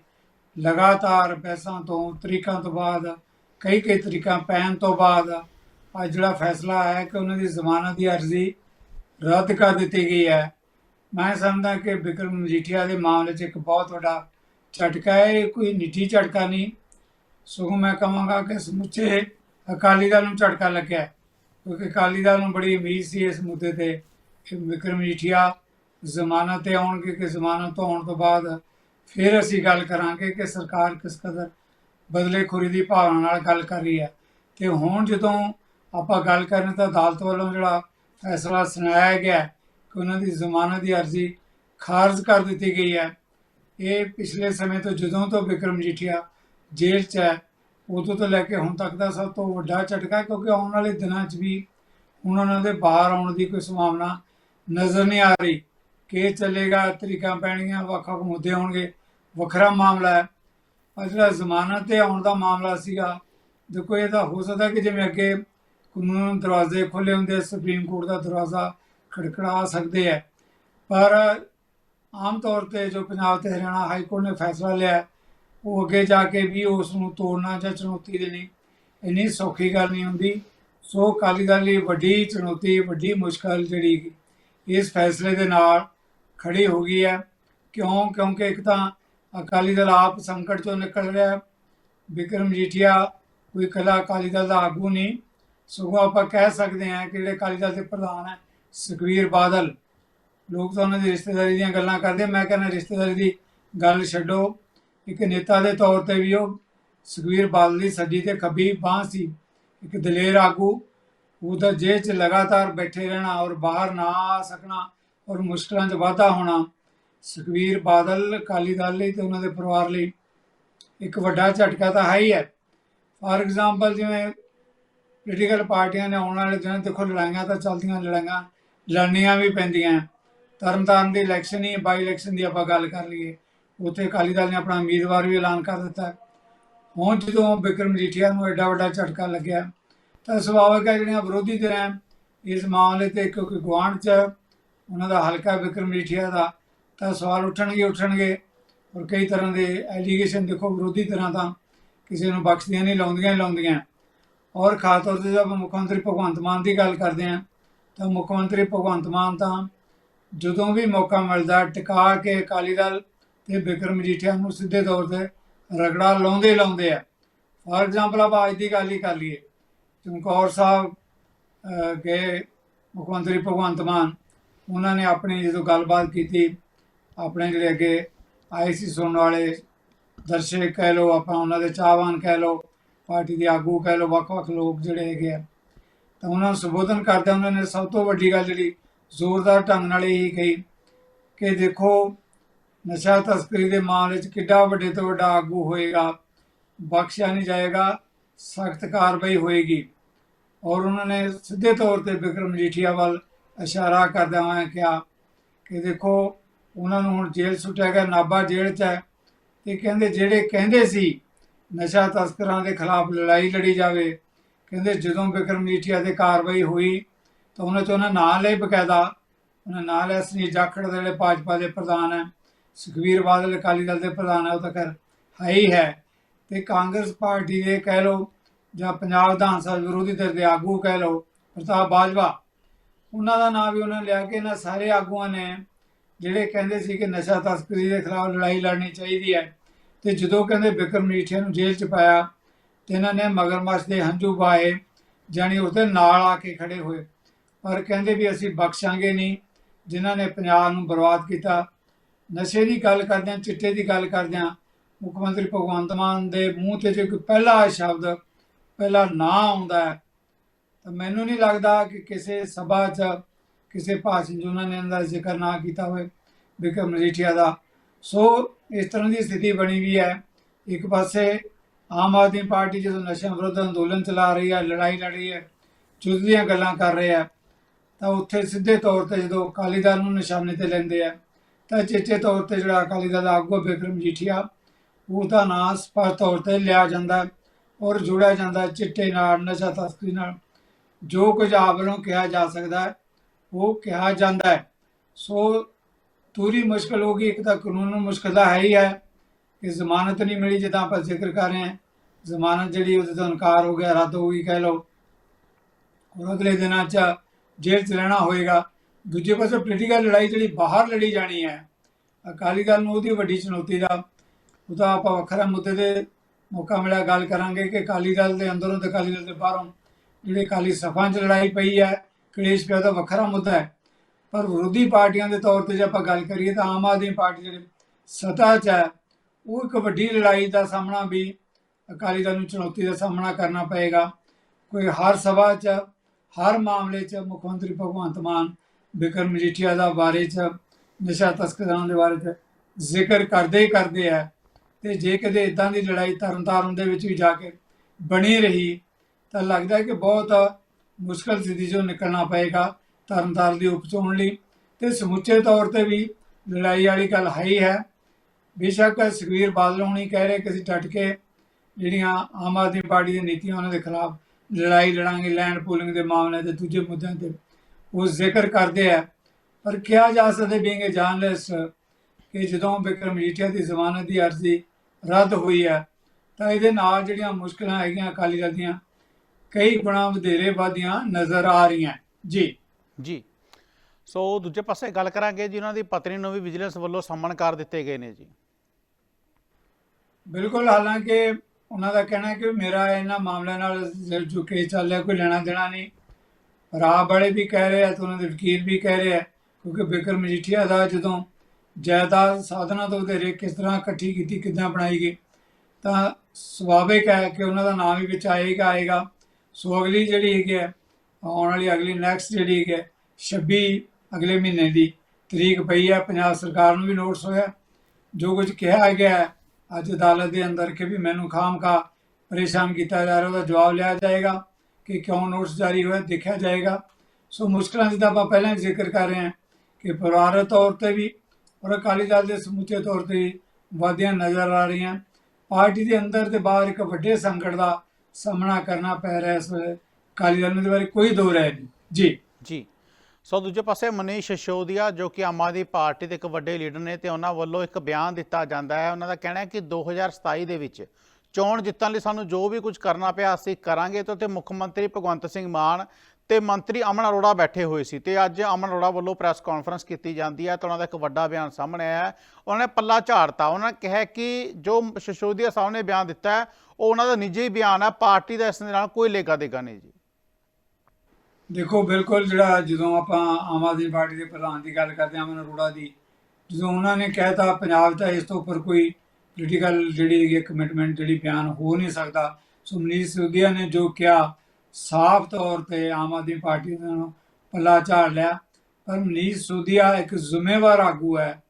ਲਗਾਤਾਰ ਬਹਿਸਾਂ ਤੋਂ, ਤਰੀਕਾਂ ਤੋਂ ਬਾਅਦ, ਕਈ ਕਈ ਤਰੀਕਾਂ ਪੈਣ ਤੋਂ ਬਾਅਦ ਅੱਜ ਜਿਹੜਾ ਫੈਸਲਾ ਆਇਆ ਕਿ ਉਹਨਾਂ ਦੀ ਜ਼ਮਾਨਤ ਦੀ ਅਰਜ਼ੀ ਰੱਦ ਕਰ ਦਿੱਤੀ ਗਈ ਹੈ। ਮੈਂ ਸਮਝਦਾ ਕਿ ਬਿਕਰਮ ਮਜੀਠੀਆ ਦੇ ਮਾਮਲੇ 'ਚ ਇੱਕ ਬਹੁਤ ਵੱਡਾ ਝਟਕਾ ਹੈ, ਇਹ ਕੋਈ ਨਿੱਜੀ ਝਟਕਾ ਨਹੀਂ। ਸਗੋਂ ਮੈਂ ਕਹਾਂਗਾ ਕਿ ਸਮੁੱਚੇ ਅਕਾਲੀ ਦਲ ਨੂੰ ਝਟਕਾ ਲੱਗਿਆ। ਕਿਉਂਕਿ ਅਕਾਲੀ ਦਲ ਨੂੰ ਬੜੀ ਉਮੀਦ ਸੀ ਇਸ ਮੁੱਦੇ ਤੇ। ਕਿ ਵਿਕਰਮ ਜੀਠੀਆ ਜ਼ਮਾਨਤ ਤੇ ਆਉਣਗੇ ਕਿ ਜ਼ਮਾਨਤ ਤੋਂ ਆਉਣ ਤੋਂ ਬਾਅਦ ਫਿਰ ਅਸੀਂ ਗੱਲ ਕਰਾਂਗੇ ਕਿ ਸਰਕਾਰ ਕਿਸ ਕਦਰ ਬਦਲੇਖੋਰੀ ਦੀ ਭਾਵਨਾ ਨਾਲ ਗੱਲ ਕਰ ਰਹੀ ਹੈ। ਤੇ ਹੁਣ ਜਦੋਂ ਆਪਾਂ ਗੱਲ ਕਰਨ ਤਾਂ ਅਦਾਲਤ ਵੱਲੋਂ ਜਿਹੜਾ ਫੈਸਲਾ ਸੁਣਾਇਆ ਗਿਆ ਕਿ ਉਹਨਾਂ ਦੀ ਜ਼ਮਾਨਤ ਦੀ ਅਰਜ਼ੀ ਖਾਰਜ ਕਰ ਦਿੱਤੀ ਗਈ ਹੈ, ਇਹ ਪਿਛਲੇ ਸਮੇਂ ਤੋਂ ਜਦੋਂ ਤੋਂ ਵਿਕਰਮ ਮਜੀਠੀਆ ਜੇਲ੍ਹ 'ਚ ਹੈ ਉਦੋਂ ਤੋਂ ਲੈ ਕੇ ਹੁਣ ਤੱਕ ਦਾ ਸਭ ਤੋਂ ਵੱਡਾ ਝਟਕਾ ਕਿਉਂਕਿ ਆਉਣ ਵਾਲੇ ਦਿਨਾਂ 'ਚ ਵੀ ਹੁਣ ਉਹਨਾਂ ਦੇ ਬਾਹਰ ਆਉਣ ਦੀ ਕੋਈ ਸੰਭਾਵਨਾ ਨਜ਼ਰ ਨਹੀਂ ਆ ਰਹੀ। ਕਿ ਚੱਲੇਗਾ, ਤਰੀਕਾਂ ਪੈਣਗੀਆਂ, ਵੱਖ ਵੱਖ ਮੁੱਦੇ ਹੋਣਗੇ ਵੱਖਰਾ ਮਾਮਲਾ ਹੈ। ਪਰ ਜਿਹੜਾ ਜ਼ਮਾਨਤ ਤੇ ਆਉਣ ਦਾ ਮਾਮਲਾ ਸੀਗਾ, ਦੇਖੋ ਇਹ ਤਾਂ ਹੋ ਸਕਦਾ ਕਿ ਜਿਵੇਂ ਅੱਗੇ ਕਾਨੂੰਨ ਦਰਵਾਜ਼ੇ ਖੁੱਲੇ ਹੁੰਦੇ, ਸੁਪਰੀਮ ਕੋਰਟ ਦਾ ਦਰਵਾਜ਼ਾ ਖੜਕੜਾ ਸਕਦੇ ਹੈ। ਪਰ ਆਮ ਤੌਰ ਤੇ ਜੋ ਪੰਜਾਬ ਤੇ ਹਰਿਆਣਾ ਹਾਈ ਕੋਰਟ ਨੇ ਫੈਸਲਾ ਲਿਆ ਉਹ ਅੱਗੇ ਜਾ ਕੇ ਵੀ ਉਸ ਨੂੰ ਤੋੜਨਾ ਜਾਂ ਚੁਣੌਤੀ ਦੇਣੀ, ਇੰਨੀ ਸੌਖੀ ਗੱਲ ਨਹੀਂ ਹੁੰਦੀ। ਸੋ ਅਕਾਲੀ ਦਲ ਲਈ ਵੱਡੀ ਚੁਣੌਤੀ, ਵੱਡੀ ਮੁਸ਼ਕਲ ਜਿਹੜੀ ਇਸ ਫੈਸਲੇ ਦੇ ਨਾਲ ਖੜੀ ਹੋ ਗਈ ਹੈ। ਕਿਉਂ? ਕਿਉਂਕਿ ਇੱਕ ਤਾਂ ਅਕਾਲੀ ਦਲ ਆਪ ਸੰਕਟ ਚੋਂ ਨਿਕਲ ਰਿਹਾ ਹੈ। ਵਿਕਰਮ ਜੀਠੀਆ ਕੋਈ ਕਲਾ ਅਕਾਲੀ ਦਲ ਦਾ ਆਗੂ ਨਹੀਂ। ਸਗੋਂ ਆਪਾਂ ਕਹਿ ਸਕਦੇ ਹਾਂ ਕਿ ਜਿਹੜੇ ਅਕਾਲੀ ਦਲ ਦੇ ਪ੍ਰਧਾਨ ਹੈ ਸੁਖਵੀਰ ਬਾਦਲ, ਲੋਕ ਤਾਂ ਉਹਨਾਂ ਦੀ ਰਿਸ਼ਤੇਦਾਰੀ ਦੀਆਂ ਗੱਲਾਂ ਕਰਦੇ। ਮੈਂ ਕਹਿੰਦਾ, ਰਿਸ਼ਤੇਦਾਰੀ ਦੀ ਗੱਲ ਛੱਡੋ। ਇੱਕ ਨੇਤਾ ਦੇ ਤੌਰ ਤੇ ਵੀ ਉਹ ਸੁਖਵੀਰ ਬਾਦਲ ਦੀ ਸੱਜੀ ਤੇ ਖੱਬੀ ਬਾਹ ਸੀ। ਇੱਕ ਦਲੇਰ ਆਗੂ ਉਹਦਾ ਜੇਲ੍ਹ 'ਚ ਲਗਾਤਾਰ ਬੈਠੇ ਰਹਿਣਾ ਔਰ ਬਾਹਰ ਨਾ ਆ ਸਕਣਾ ਔਰ ਮੁਸ਼ਕਲਾਂ 'ਚ ਵਾਧਾ ਹੋਣਾ। ਸੁਖਵੀਰ ਬਾਦਲ ਅਕਾਲੀ ਦਲ ਲਈ ਤੇ ਉਹਨਾਂ ਦੇ ਪਰਿਵਾਰ ਲਈ ਇੱਕ ਵੱਡਾ ਝਟਕਾ ਤਾਂ ਹੈ ਹੀ ਹੈ। ਫਾਰ ਐਗਜ਼ਾਮਪਲ ਜਿਵੇਂ ਪੋਲੀਟੀਕਲ ਪਾਰਟੀਆਂ ਨੇ ਆਉਣ ਵਾਲੇ ਦਿਨਾਂ ਦੇਖੋ ਲੜਾਈਆਂ ਤਾਂ ਚੱਲਦੀਆਂ ਲੜਾਈਆਂ, ਲੜਨੀਆਂ ਵੀ ਪੈਂਦੀਆਂ। ਤਰਨਤਾਰਨ ਦੀ ਇਲੈਕਸ਼ਨ ਹੀ, ਬਾਈ ਇਲੈਕਸ਼ਨ ਦੀ ਆਪਾਂ ਗੱਲ ਕਰ ਲਈਏ। ਉੱਥੇ ਅਕਾਲੀ ਦਲ ਨੇ ਆਪਣਾ ਉਮੀਦਵਾਰ ਵੀ ਐਲਾਨ ਕਰ ਦਿੱਤਾ। ਹੁਣ ਜਦੋਂ ਬਿਕਰਮ ਮਜੀਠੀਆ ਨੂੰ ਐਡਾ ਵੱਡਾ ਝਟਕਾ ਲੱਗਿਆ, ਤਾਂ ਸੁਭਾਵਿਕ ਹੈ ਜਿਹੜੀਆਂ ਵਿਰੋਧੀ ਧਿਰਾਂ ਇਸ ਮਾਮਲੇ ਤੇ ਕਿਉਂਕਿ ਗੁਆਂਢ 'ਚ ਉਹਨਾਂ ਦਾ ਹਲਕਾ ਬਿਕਰਮ ਮਜੀਠੀਆ ਦਾ, ਤਾਂ ਸਵਾਲ ਉੱਠਣਗੇ ਉੱਠਣਗੇ। ਔਰ ਕਈ ਤਰ੍ਹਾਂ ਦੇ ਐਲੀਗੇਸ਼ਨ ਦੇਖੋ, ਵਿਰੋਧੀ ਧਿਰਾਂ ਤਾਂ ਕਿਸੇ ਨੂੰ ਬਖਸ਼ਦੀਆਂ ਨਹੀਂ, ਲਾਉਂਦੀਆਂ ਹੀ ਲਾਉਂਦੀਆਂ। ਔਰ ਖਾਸ ਤੌਰ ਤੇ ਜਦ ਆਪਾਂ ਮੁੱਖ ਮੰਤਰੀ ਭਗਵੰਤ ਮਾਨ ਦੀ ਗੱਲ ਕਰਦੇ ਹਾਂ, ਤਾਂ ਮੁੱਖ ਮੰਤਰੀ ਭਗਵੰਤ ਮਾਨ ਤਾਂ ਜਦੋਂ ਵੀ ਮੌਕਾ ਮਿਲਦਾ, ਟਿਕਾ ਕੇ ਅਕਾਲੀ ਦਲ ਤੇ ਬਿਕਰਮ ਮਜੀਠੀਆ ਨੂੰ ਸਿੱਧੇ ਤੌਰ ਤੇ ਰਗੜਾ ਲਾਉਂਦੇ ਲਾਉਂਦੇ ਆ। ਫਾਰ ਐਗਜ਼ਾਮਪਲ ਆਪਾਂ ਅੱਜ ਦੀ ਗੱਲ ਹੀ ਕਰ ਲਈਏ। ਚਮਕੌਰ ਸਾਹਿਬ ਅਹ, ਗਏ ਮੁੱਖ ਮੰਤਰੀ ਭਗਵੰਤ ਮਾਨ। ਉਹਨਾਂ ਨੇ ਆਪਣੀ ਜਦੋਂ ਗੱਲਬਾਤ ਕੀਤੀ ਆਪਣੇ ਜਿਹੜੇ ਅੱਗੇ ਆਏ ਸੀ ਸੁਣਨ ਵਾਲੇ ਦਰਸ਼ਕ ਕਹਿ ਲਓ ਆਪਾਂ ਉਹਨਾਂ ਦੇ ਚਾਹਵਾਨ ਕਹਿ ਲਓ ਪਾਰਟੀ ਦੇ ਆਗੂ ਕਹਿ ਲਓ ਵੱਖ-ਵੱਖ ਲੋਕ ਜਿਹੜੇ ਹੈਗੇ ਆ। ਤਾਂ ਉਹਨਾਂ ਨੂੰ ਸੰਬੋਧਨ ਕਰਦਿਆਂ ਉਹਨਾਂ ਨੇ ਸਭ ਤੋਂ ਵੱਡੀ ਗੱਲ ਜਿਹੜੀ ਜ਼ੋਰਦਾਰ ਢੰਗ ਨਾਲ ਇਹ ਕਹੀ ਕਿ ਦੇਖੋ ਨਸ਼ਾ ਤਸਕਰੀ ਦੇ ਮਾਮਲੇ 'ਚ ਕਿੱਡਾ ਵੱਡੇ ਤੋਂ ਵੱਡਾ ਆਗੂ ਹੋਏਗਾ, ਬਖਸ਼ਿਆ ਨਹੀਂ ਜਾਏਗਾ, ਸਖਤ ਕਾਰਵਾਈ ਹੋਏਗੀ। ਔਰ ਉਹਨਾਂ ਨੇ ਸਿੱਧੇ ਤੌਰ ਤੇ ਬਿਕਰਮ ਮਜੀਠੀਆ ਵੱਲ ਇਸ਼ਾਰਾ ਕਰਦਿਆਂ ਹੋਇਆਂ ਕਿਹਾ ਕਿ ਦੇਖੋ, ਉਹਨਾਂ ਨੂੰ ਹੁਣ ਜੇਲ੍ਹ ਸੁੱਟਿਆ ਗਿਆ, ਨਾਭਾ ਜੇਲ੍ਹ 'ਚ ਹੈ ਤੇ ਕਹਿੰਦੇ ਜਿਹੜੇ ਕਹਿੰਦੇ ਸੀ ਨਸ਼ਾ ਤਸਕਰਾਂ ਦੇ ਖਿਲਾਫ ਲੜਾਈ ਲੜੀ ਜਾਵੇ, ਕਹਿੰਦੇ ਜਦੋਂ ਬਿਕਰਮ ਮਜੀਠੀਆ ਤੇ ਕਾਰਵਾਈ ਹੋਈ ਤਾਂ ਉਹਨਾਂ 'ਚ ਉਹਨਾਂ ਨਾਂ ਲਏ ਬਕਾਇਦਾ, ਉਹਨਾਂ ਨਾਂ ਲਿਆ ਸੁਨੀਲ ਜਾਖੜ ਦੇ ਜਿਹੜੇ ਭਾਜਪਾ ਦੇ ਪ੍ਰਧਾਨ ਹੈ। ਸੁਖਵੀਰ ਬਾਦਲ ਅਕਾਲੀ ਦਲ ਦੇ ਪ੍ਰਧਾਨ ਹੈ ਉਹ ਤਾਂ ਖੈਰ ਹੈ ਹੀ ਹੈ। ਤੇ ਕਾਂਗਰਸ ਪਾਰਟੀ ਦੇ ਕਹਿ ਲਓ ਜਾਂ ਪੰਜਾਬ ਵਿਧਾਨ ਸਭਾ ਵਿਰੋਧੀ ਧਿਰ ਦੇ ਆਗੂ ਕਹਿ ਲਓ, ਪ੍ਰਤਾਪ ਬਾਜਵਾ, ਉਹਨਾਂ ਦਾ ਨਾਮ ਵੀ ਉਹਨਾਂ ਨੇ ਲਿਆ ਕੇ ਇਹਨਾਂ ਸਾਰੇ ਆਗੂਆਂ ਨੇ ਜਿਹੜੇ ਕਹਿੰਦੇ ਸੀ ਕਿ ਨਸ਼ਾ ਤਸਕਰੀ ਦੇ ਖਿਲਾਫ ਲੜਾਈ ਲੜਨੀ ਚਾਹੀਦੀ ਹੈ, ਤੇ ਜਦੋਂ ਕਹਿੰਦੇ ਬਿਕਰਮ ਮਜੀਠੀਆ ਨੂੰ ਜੇਲ੍ਹ 'ਚ ਪਾਇਆ, ਤੇ ਇਹਨਾਂ ਨੇ ਮਗਰਮੱਛ ਦੇ ਹੰਝੂ ਪਾਏ ਜਾਣੀ ਉਸਦੇ ਨਾਲ ਆ ਕੇ ਖੜੇ ਹੋਏ। ਪਰ ਕਹਿੰਦੇ ਵੀ ਅਸੀਂ ਬਖਸ਼ਾਂਗੇ ਨਹੀਂ, ਜਿਨ੍ਹਾਂ ਨੇ ਪੰਜਾਬ ਨੂੰ ਬਰਬਾਦ ਕੀਤਾ ਨਸ਼ੇ ਦੀ ਗੱਲ ਕਰਦਿਆਂ ਚਿੱਟੇ ਦੀ ਗੱਲ ਕਰਦਿਆਂ ਮੁੱਖ ਮੰਤਰੀ ਭਗਵੰਤ ਮਾਨ ਦੇ ਮੂੰਹ ਤੇ ਜੇ ਕੋਈ ਪਹਿਲਾ ਸ਼ਬਦ, ਪਹਿਲਾ ਨਾਂ ਆਉਂਦਾ ਹੈ, ਤਾਂ ਮੈਨੂੰ ਨਹੀਂ ਲੱਗਦਾ ਕਿ ਕਿਸੇ ਸਭਾ 'ਚ, ਕਿਸੇ ਭਾਸ਼ਣ 'ਚ ਉਹਨਾਂ ਨੇ ਇਹਨਾਂ ਦਾ ਜ਼ਿਕਰ ਨਾ ਕੀਤਾ ਹੋਵੇ ਬਿਕਰਮ ਮਜੀਠੀਆ ਦਾ। ਸੋ ਇਸ ਤਰ੍ਹਾਂ ਦੀ ਸਥਿਤੀ ਬਣੀ ਵੀ ਹੈ। ਇੱਕ ਪਾਸੇ ਆਮ ਆਦਮੀ ਪਾਰਟੀ ਜਦੋਂ ਨਸ਼ਿਆਂ ਵਿਰੁੱਧ ਅੰਦੋਲਨ ਚਲਾ ਰਹੀ ਹੈ, ਲੜਾਈ ਲੜ ਰਹੀ ਹੈ ਚੁੱਧ ਦੀਆਂ ਗੱਲਾਂ ਕਰ ਰਹੇ ਹੈ, ਤਾਂ ਉੱਥੇ ਸਿੱਧੇ ਤੌਰ ਤੇ ਜਦੋਂ ਅਕਾਲੀ ਦਲ ਨੂੰ ਨਿਸ਼ਾਨੇ ਤੇ ਲੈਂਦੇ ਆ ਤਾਂ ਚੇਚੇ ਤੌਰ ਤੇ ਜਿਹੜਾ ਅਕਾਲੀ ਦਲ ਆਗੂ ਬਿਕਰਮ ਜੀਠੀਆ ਉਹਦਾ ਨਾਂ ਸਪਸ਼ਟ ਤੌਰ ਤੇ ਲਿਆ ਜਾਂਦਾ ਔਰ ਜੋੜਿਆ ਜਾਂਦਾ ਚਿੱਟੇ ਨਾਲ, ਨਸ਼ਾ ਤਸਕਰੀ ਨਾਲ। ਜੋ ਕੁਝ ਆਪ ਵੱਲੋਂ ਕਿਹਾ ਜਾ ਸਕਦਾ ਉਹ ਕਿਹਾ ਜਾਂਦਾ ਹੈ। ਸੋ ਪੂਰੀ ਮੁਸ਼ਕਲ ਗਈ, ਇੱਕ ਤਾਂ ਕਾਨੂੰਨ ਨੂੰ ਮੁਸ਼ਕਲ ਤਾਂ ਹੈ ਹੀ ਹੈ। ਕਿ ਜ਼ਮਾਨਤ ਨਹੀਂ ਮਿਲੀ ਜਿੱਦਾਂ ਆਪਾਂ ਜ਼ਿਕਰ ਕਰ ਰਹੇ ਹਾਂ। ਜ਼ਮਾਨਤ ਜਿਹੜੀ ਉਹਦੇ ਤੋਂ ਇਨਕਾਰ ਹੋ ਗਿਆ, ਰੱਦ ਹੋ ਗਈ, ਕਹਿ ਲਓ। ਔਰ ਅਗਲੇ ਦਿਨਾਂ 'ਚ ਜੇਲ੍ਹ 'ਚ ਰਹਿਣਾ ਹੋਏਗਾ। ਦੂਜੇ ਪਾਸੇ ਪੋਲੀਟੀਕਲ ਲੜਾਈ ਜਿਹੜੀ ਬਾਹਰ ਲੜੀ ਜਾਣੀ ਹੈ, ਅਕਾਲੀ ਦਲ ਨੂੰ ਉਹਦੀ ਵੱਡੀ ਚੁਣੌਤੀ ਦਾ ਉਹਦਾ ਆਪਾਂ ਵੱਖਰਾ ਮੁੱਦੇ ਤੇ ਮੌਕਾ ਮਿਲਿਆ ਗੱਲ ਕਰਾਂਗੇ ਕਿ ਅਕਾਲੀ ਦਲ ਦੇ ਅੰਦਰੋਂ ਤੇ ਅਕਾਲੀ ਦਲ ਦੇ ਬਾਹਰੋਂ ਜਿਹੜੇ ਅਕਾਲੀ ਸਭਾ 'ਚ ਲੜਾਈ ਪਈ ਹੈ, ਕਲੇਸ਼ ਪਿਆ ਉਹਦਾ ਵੱਖਰਾ ਮੁੱਦਾ ਹੈ। ਪਰ ਵਿਰੋਧੀ ਪਾਰਟੀਆਂ ਦੇ ਤੌਰ ਤੇ ਜੇ ਆਪਾਂ ਗੱਲ ਕਰੀਏ ਤਾਂ ਆਮ ਆਦਮੀ ਪਾਰਟੀ ਜਿਹੜੇ ਸੱਤਾ 'ਚ ਹੈ, ਉਹ ਇੱਕ ਵੱਡੀ ਲੜਾਈ ਦਾ ਸਾਹਮਣਾ ਵੀ ਅਕਾਲੀ ਦਲ ਨੂੰ ਚੁਣੌਤੀ ਦਾ ਸਾਹਮਣਾ ਕਰਨਾ ਪਏਗਾ। ਕੋਈ ਹਰ ਸਭਾ 'ਚ, ਹਰ ਮਾਮਲੇ 'ਚ ਮੁੱਖ ਮੰਤਰੀ ਭਗਵੰਤ ਮਾਨ ਬਿਕਰਮ ਮਜੀਠੀਆ ਦਾ ਬਾਰੇ 'ਚ, ਨਸ਼ਾ ਤਸਕਰਾਂ ਦੇ ਬਾਰੇ 'ਚ ਜ਼ਿਕਰ ਕਰਦੇ ਹੀ ਕਰਦੇ ਆ। ਤੇ ਜੇ ਕਦੇ ਇਦਾਂ ਦੀ ਲੜਾਈ ਤਰਨਤਾਰਨ ਦੇ ਵਿੱਚ ਵੀ ਜਾ ਕੇ ਬਣੀ ਰਹੀ, ਤਾਂ ਲੱਗਦਾ ਹੈ ਕਿ ਬਹੁਤ ਮੁਸ਼ਕਲ ਸਥਿਤੀ ਚੋਂ ਨਿਕਲਣਾ ਪਏਗਾ ਤਰਨਤਾਰਨ ਦੀ ਉਪਚੋਣ ਲਈ। ਤੇ ਸਮੁੱਚੇ ਤੌਰ ਤੇ ਵੀ ਲੜਾਈ ਵਾਲੀ ਗੱਲ ਹੈ ਹੀ ਹੈ। ਬੇਸ਼ੱਕ ਸੁਖਬੀਰ ਬਾਦਲ ਹੋਣੀ ਕਹਿ ਰਹੇ ਕਿ ਅਸੀਂ ਡਟ ਕੇ ਜਿਹੜੀਆਂ ਆਮ ਆਦਮੀ ਪਾਰਟੀ ਦੀਆਂ ਨੀਤੀਆਂ ਉਹਨਾਂ ਦੇ ਖਿਲਾਫ ਲੜਾਈ ਲੜਾਂਗੇ, ਲੈਂਡ ਪੂਲਿੰਗ ਦੇ ਮਾਮਲੇ ਤੇ ਦੂਜੇ ਮੁੱਦਿਆਂ ਤੇ। ਉਹ ਜ਼ਿਕਰ ਕਰਦੇ ਆ। ਪਰ ਕਿਹਾ ਜਾ ਸਕਦਾ ਬੀਇੰਗ ਜਾਰਨਲਿਸਟ ਕਿ ਜਦੋਂ ਵਿਕਰਮ ਮਜੀਠੀਆ ਦੀ ਜ਼ਮਾਨਤ ਦੀ ਅਰਜ਼ੀ ਰੱਦ ਹੋਈ ਹੈ ਤਾਂ ਇਹਦੇ ਨਾਲ ਜਿਹੜੀਆਂ ਮੁਸ਼ਕਲਾਂ ਹੈਗੀਆਂ ਅਕਾਲੀ ਦਲ ਦੀਆਂ ਕਈ ਗੁਣਾ ਵਧੇਰੇ ਵਧੀਆਂ ਨਜ਼ਰ ਆ ਰਹੀਆਂ। ਜੀ। ਜੀ। ਸੋ ਦੂਜੇ ਪਾਸੇ ਗੱਲ ਕਰਾਂਗੇ ਜੀ ਉਹਨਾਂ ਦੀ ਪਤਨੀ ਨੂੰ ਵੀ ਵਿਜੀਲੈਂਸ ਵੱਲੋਂ ਸੰਮਨ ਕਰ ਦਿੱਤੇ ਗਏ ਨੇ ਜੀ। ਬਿਲਕੁਲ ਹਾਲਾਂਕਿ ਉਹਨਾਂ ਦਾ ਕਹਿਣਾ ਹੈ ਕਿ ਮੇਰਾ ਇਹਨਾਂ ਮਾਮਲਿਆਂ ਨਾਲ ਜੋ ਕੇਸ ਚੱਲ ਰਿਹਾ ਕੋਈ ਲੈਣਾ ਦੇਣਾ ਨਹੀਂ। ਰਾਹ ਵਾਲੇ ਵੀ ਕਹਿ ਰਹੇ ਆ ਤੇ ਉਹਨਾਂ ਦੇ ਵਕੀਲ ਵੀ ਕਹਿ ਰਹੇ ਆ, ਕਿਉਂਕਿ ਬਿਕਰਮ ਮਜੀਠੀਆ ਦਾ ਜਦੋਂ ਜਾਇਦਾਦ ਸਾਧਨਾ ਤੋਂ ਵਧੇਰੇ ਕਿਸ ਤਰ੍ਹਾਂ ਇਕੱਠੀ ਕੀਤੀ, ਕਿੱਦਾਂ ਬਣਾਈ ਗਈ, ਤਾਂ ਸੁਭਾਵਿਕ ਹੈ ਕਿ ਉਹਨਾਂ ਦਾ ਨਾਮ ਵੀ ਵਿੱਚ ਆਏਗਾ ਆਏਗਾ। ਸੋ ਅਗਲੀ ਜਿਹੜੀ ਹੈਗੀ ਹੈ, ਆਉਣ ਵਾਲੀ ਅਗਲੀ ਨੈਕਸਟ ਜਿਹੜੀ ਹੈਗੀ ਹੈ 26 ਅਗਲੇ ਮਹੀਨੇ ਦੀ ਤਰੀਕ ਪਈ ਹੈ, ਪੰਜਾਬ ਸਰਕਾਰ ਨੂੰ ਵੀ ਨੋਟਿਸ ਹੋਇਆ। ਜੋ ਕੁਝ ਕਿਹਾ ਗਿਆ ਹੈ, ਅੱਜ ਅਦਾਲਤ ਦੇ ਅੰਦਰ ਕਿ ਵੀ ਮੈਨੂੰ ਖਾਮਖਾ ਪਰੇਸ਼ਾਨ ਕੀਤਾ ਜਾ ਰਿਹਾ, ਉਹਦਾ ਜਵਾਬ ਲਿਆ ਜਾਏਗਾ। ਕਿ ਕਿਉਂ ਨੋਟਿਸ ਜਾਰੀ ਹੋਇਆ ਦੇਖਿਆ ਜਾਏਗਾ। ਸੋ ਮੁਸ਼ਕਲਾਂ ਜਿੱਦਾਂ ਆਪਾਂ ਪਹਿਲਾਂ ਜ਼ਿਕਰ ਕਰ ਰਹੇ ਹਾਂ ਕਿ ਪਰਿਵਾਰਕ ਤੌਰ ਤੇ ਵੀ ਔਰ ਅਕਾਲੀ ਦਲ ਦੇ ਸਮੁੱਚੇ ਤੌਰ ਤੇ ਵਾਧੀਆਂ ਨਜ਼ਰ ਆ ਰਹੀਆਂ। ਪਾਰਟੀ ਦੇ ਅੰਦਰ ਤੇ ਬਾਹਰ ਇੱਕ ਵੱਡੇ ਸੰਕਟ ਦਾ ਸਾਹਮਣਾ ਕਰਨਾ ਪੈ ਰਿਹਾ ਇਸ ਵੇਲੇ। ਅਕਾਲੀ ਦਲ ਦੇ ਬਾਰੇ ਕੋਈ ਦੋ ਰਾਏ ਨਹੀਂ। ਜੀ। ਜੀ। ਸੋ ਦੂਜੇ ਪਾਸੇ ਮਨੀਸ਼ ਸਿਸੋਦੀਆ, ਜੋ ਕਿ ਆਮ ਆਦਮੀ ਪਾਰਟੀ ਦੇ ਇੱਕ ਵੱਡੇ ਲੀਡਰ ਨੇ ਤੇ ਉਹਨਾਂ ਵੱਲੋਂ ਇੱਕ ਬਿਆਨ ਦਿੱਤਾ ਜਾਂਦਾ ਹੈ। ਉਹਨਾਂ ਦਾ ਕਹਿਣਾ ਹੈ ਕਿ 2027 ਦੇ ਵਿੱਚ ਚੋਣ ਜਿੱਤਣ ਲਈ ਸਾਨੂੰ ਜੋ ਵੀ ਕੁਝ ਕਰਨਾ ਪਿਆ ਅਸੀਂ ਕਰਾਂਗੇ ਤੇ ਉੱਥੇ ਮੁੱਖ ਮੰਤਰੀ ਭਗਵੰਤ ਸਿੰਘ ਮਾਨ ਤੇ ਮੰਤਰੀ ਅਮਨ ਅਰੋੜਾ ਬੈਠੇ ਹੋਏ ਸੀ ਤੇ ਅੱਜ ਅਮਨ ਅਰੋੜਾ ਵੱਲੋਂ ਪ੍ਰੈਸ ਕਾਨਫਰੰਸ ਕੀਤੀ ਜਾਂਦੀ ਹੈ ਤੇ ਉਹਨਾਂ ਦਾ ਇੱਕ ਵੱਡਾ ਬਿਆਨ ਸਾਹਮਣੇ ਆਇਆ ਉਹਨਾਂ ਨੇ ਪੱਲਾ ਝਾੜਤਾ, ਉਹਨਾਂ ਨੇ ਕਿਹਾ ਕਿ ਜੋ ਸਸ਼ੋਦੀਆ ਸਾਹਿਬ ਨੇ ਬਿਆਨ ਦਿੱਤਾ ਹੈ, ਉਹ ਉਹਨਾਂ ਦਾ ਨਿੱਜੀ ਬਿਆਨ ਹੈ, ਪਾਰਟੀ ਦਾ ਇਸ ਦੇ ਨਾਲ ਕੋਈ ਲੇਗਾ ਦੇਗਾ ਨਹੀਂ ਜੀ। ਦੇਖੋ, ਬਿਲਕੁਲ ਜਿਹੜਾ ਜਦੋਂ ਆਪਾਂ ਆਮ ਆਦਮੀ ਪਾਰਟੀ ਦੇ ਪ੍ਰਧਾਨ ਦੀ ਗੱਲ ਕਰਦੇ ਹਾਂ, ਅਮਨ ਅਰੋੜਾ ਦੀ, ਜਦੋਂ ਉਹਨਾਂ ਨੇ ਕਹਿਤਾ, ਪੰਜਾਬ ਤਾਂ ਇਸ ਤੋਂ ਉੱਪਰ ਕੋਈ ਪੋਲੀਟੀਕਲ ਜਿਹੜੀ ਹੈਗੀ ਕਮਿਟਮੈਂਟ ਜਿਹੜੀ ਬਿਆਨ ਹੋ ਨਹੀਂ ਸਕਦਾ। ਸੋ ਮਨੀਸ਼ ਸਿਸੋਦੀਆ ਨੇ ਜੋ ਕਿਹਾ, ਸਾਫ਼ ਤੌਰ ਤੇ ਆਮ ਆਦਮੀ ਪਾਰਟੀ ਦੇ ਪੱਲਾ ਝਾੜ ਲਿਆ। ਪਰ ਮਨੀਸ਼ ਸਿਸੋਦੀਆ ਇੱਕ ਜ਼ਿੰਮੇਵਾਰ ਆਗੂ ਹੈ।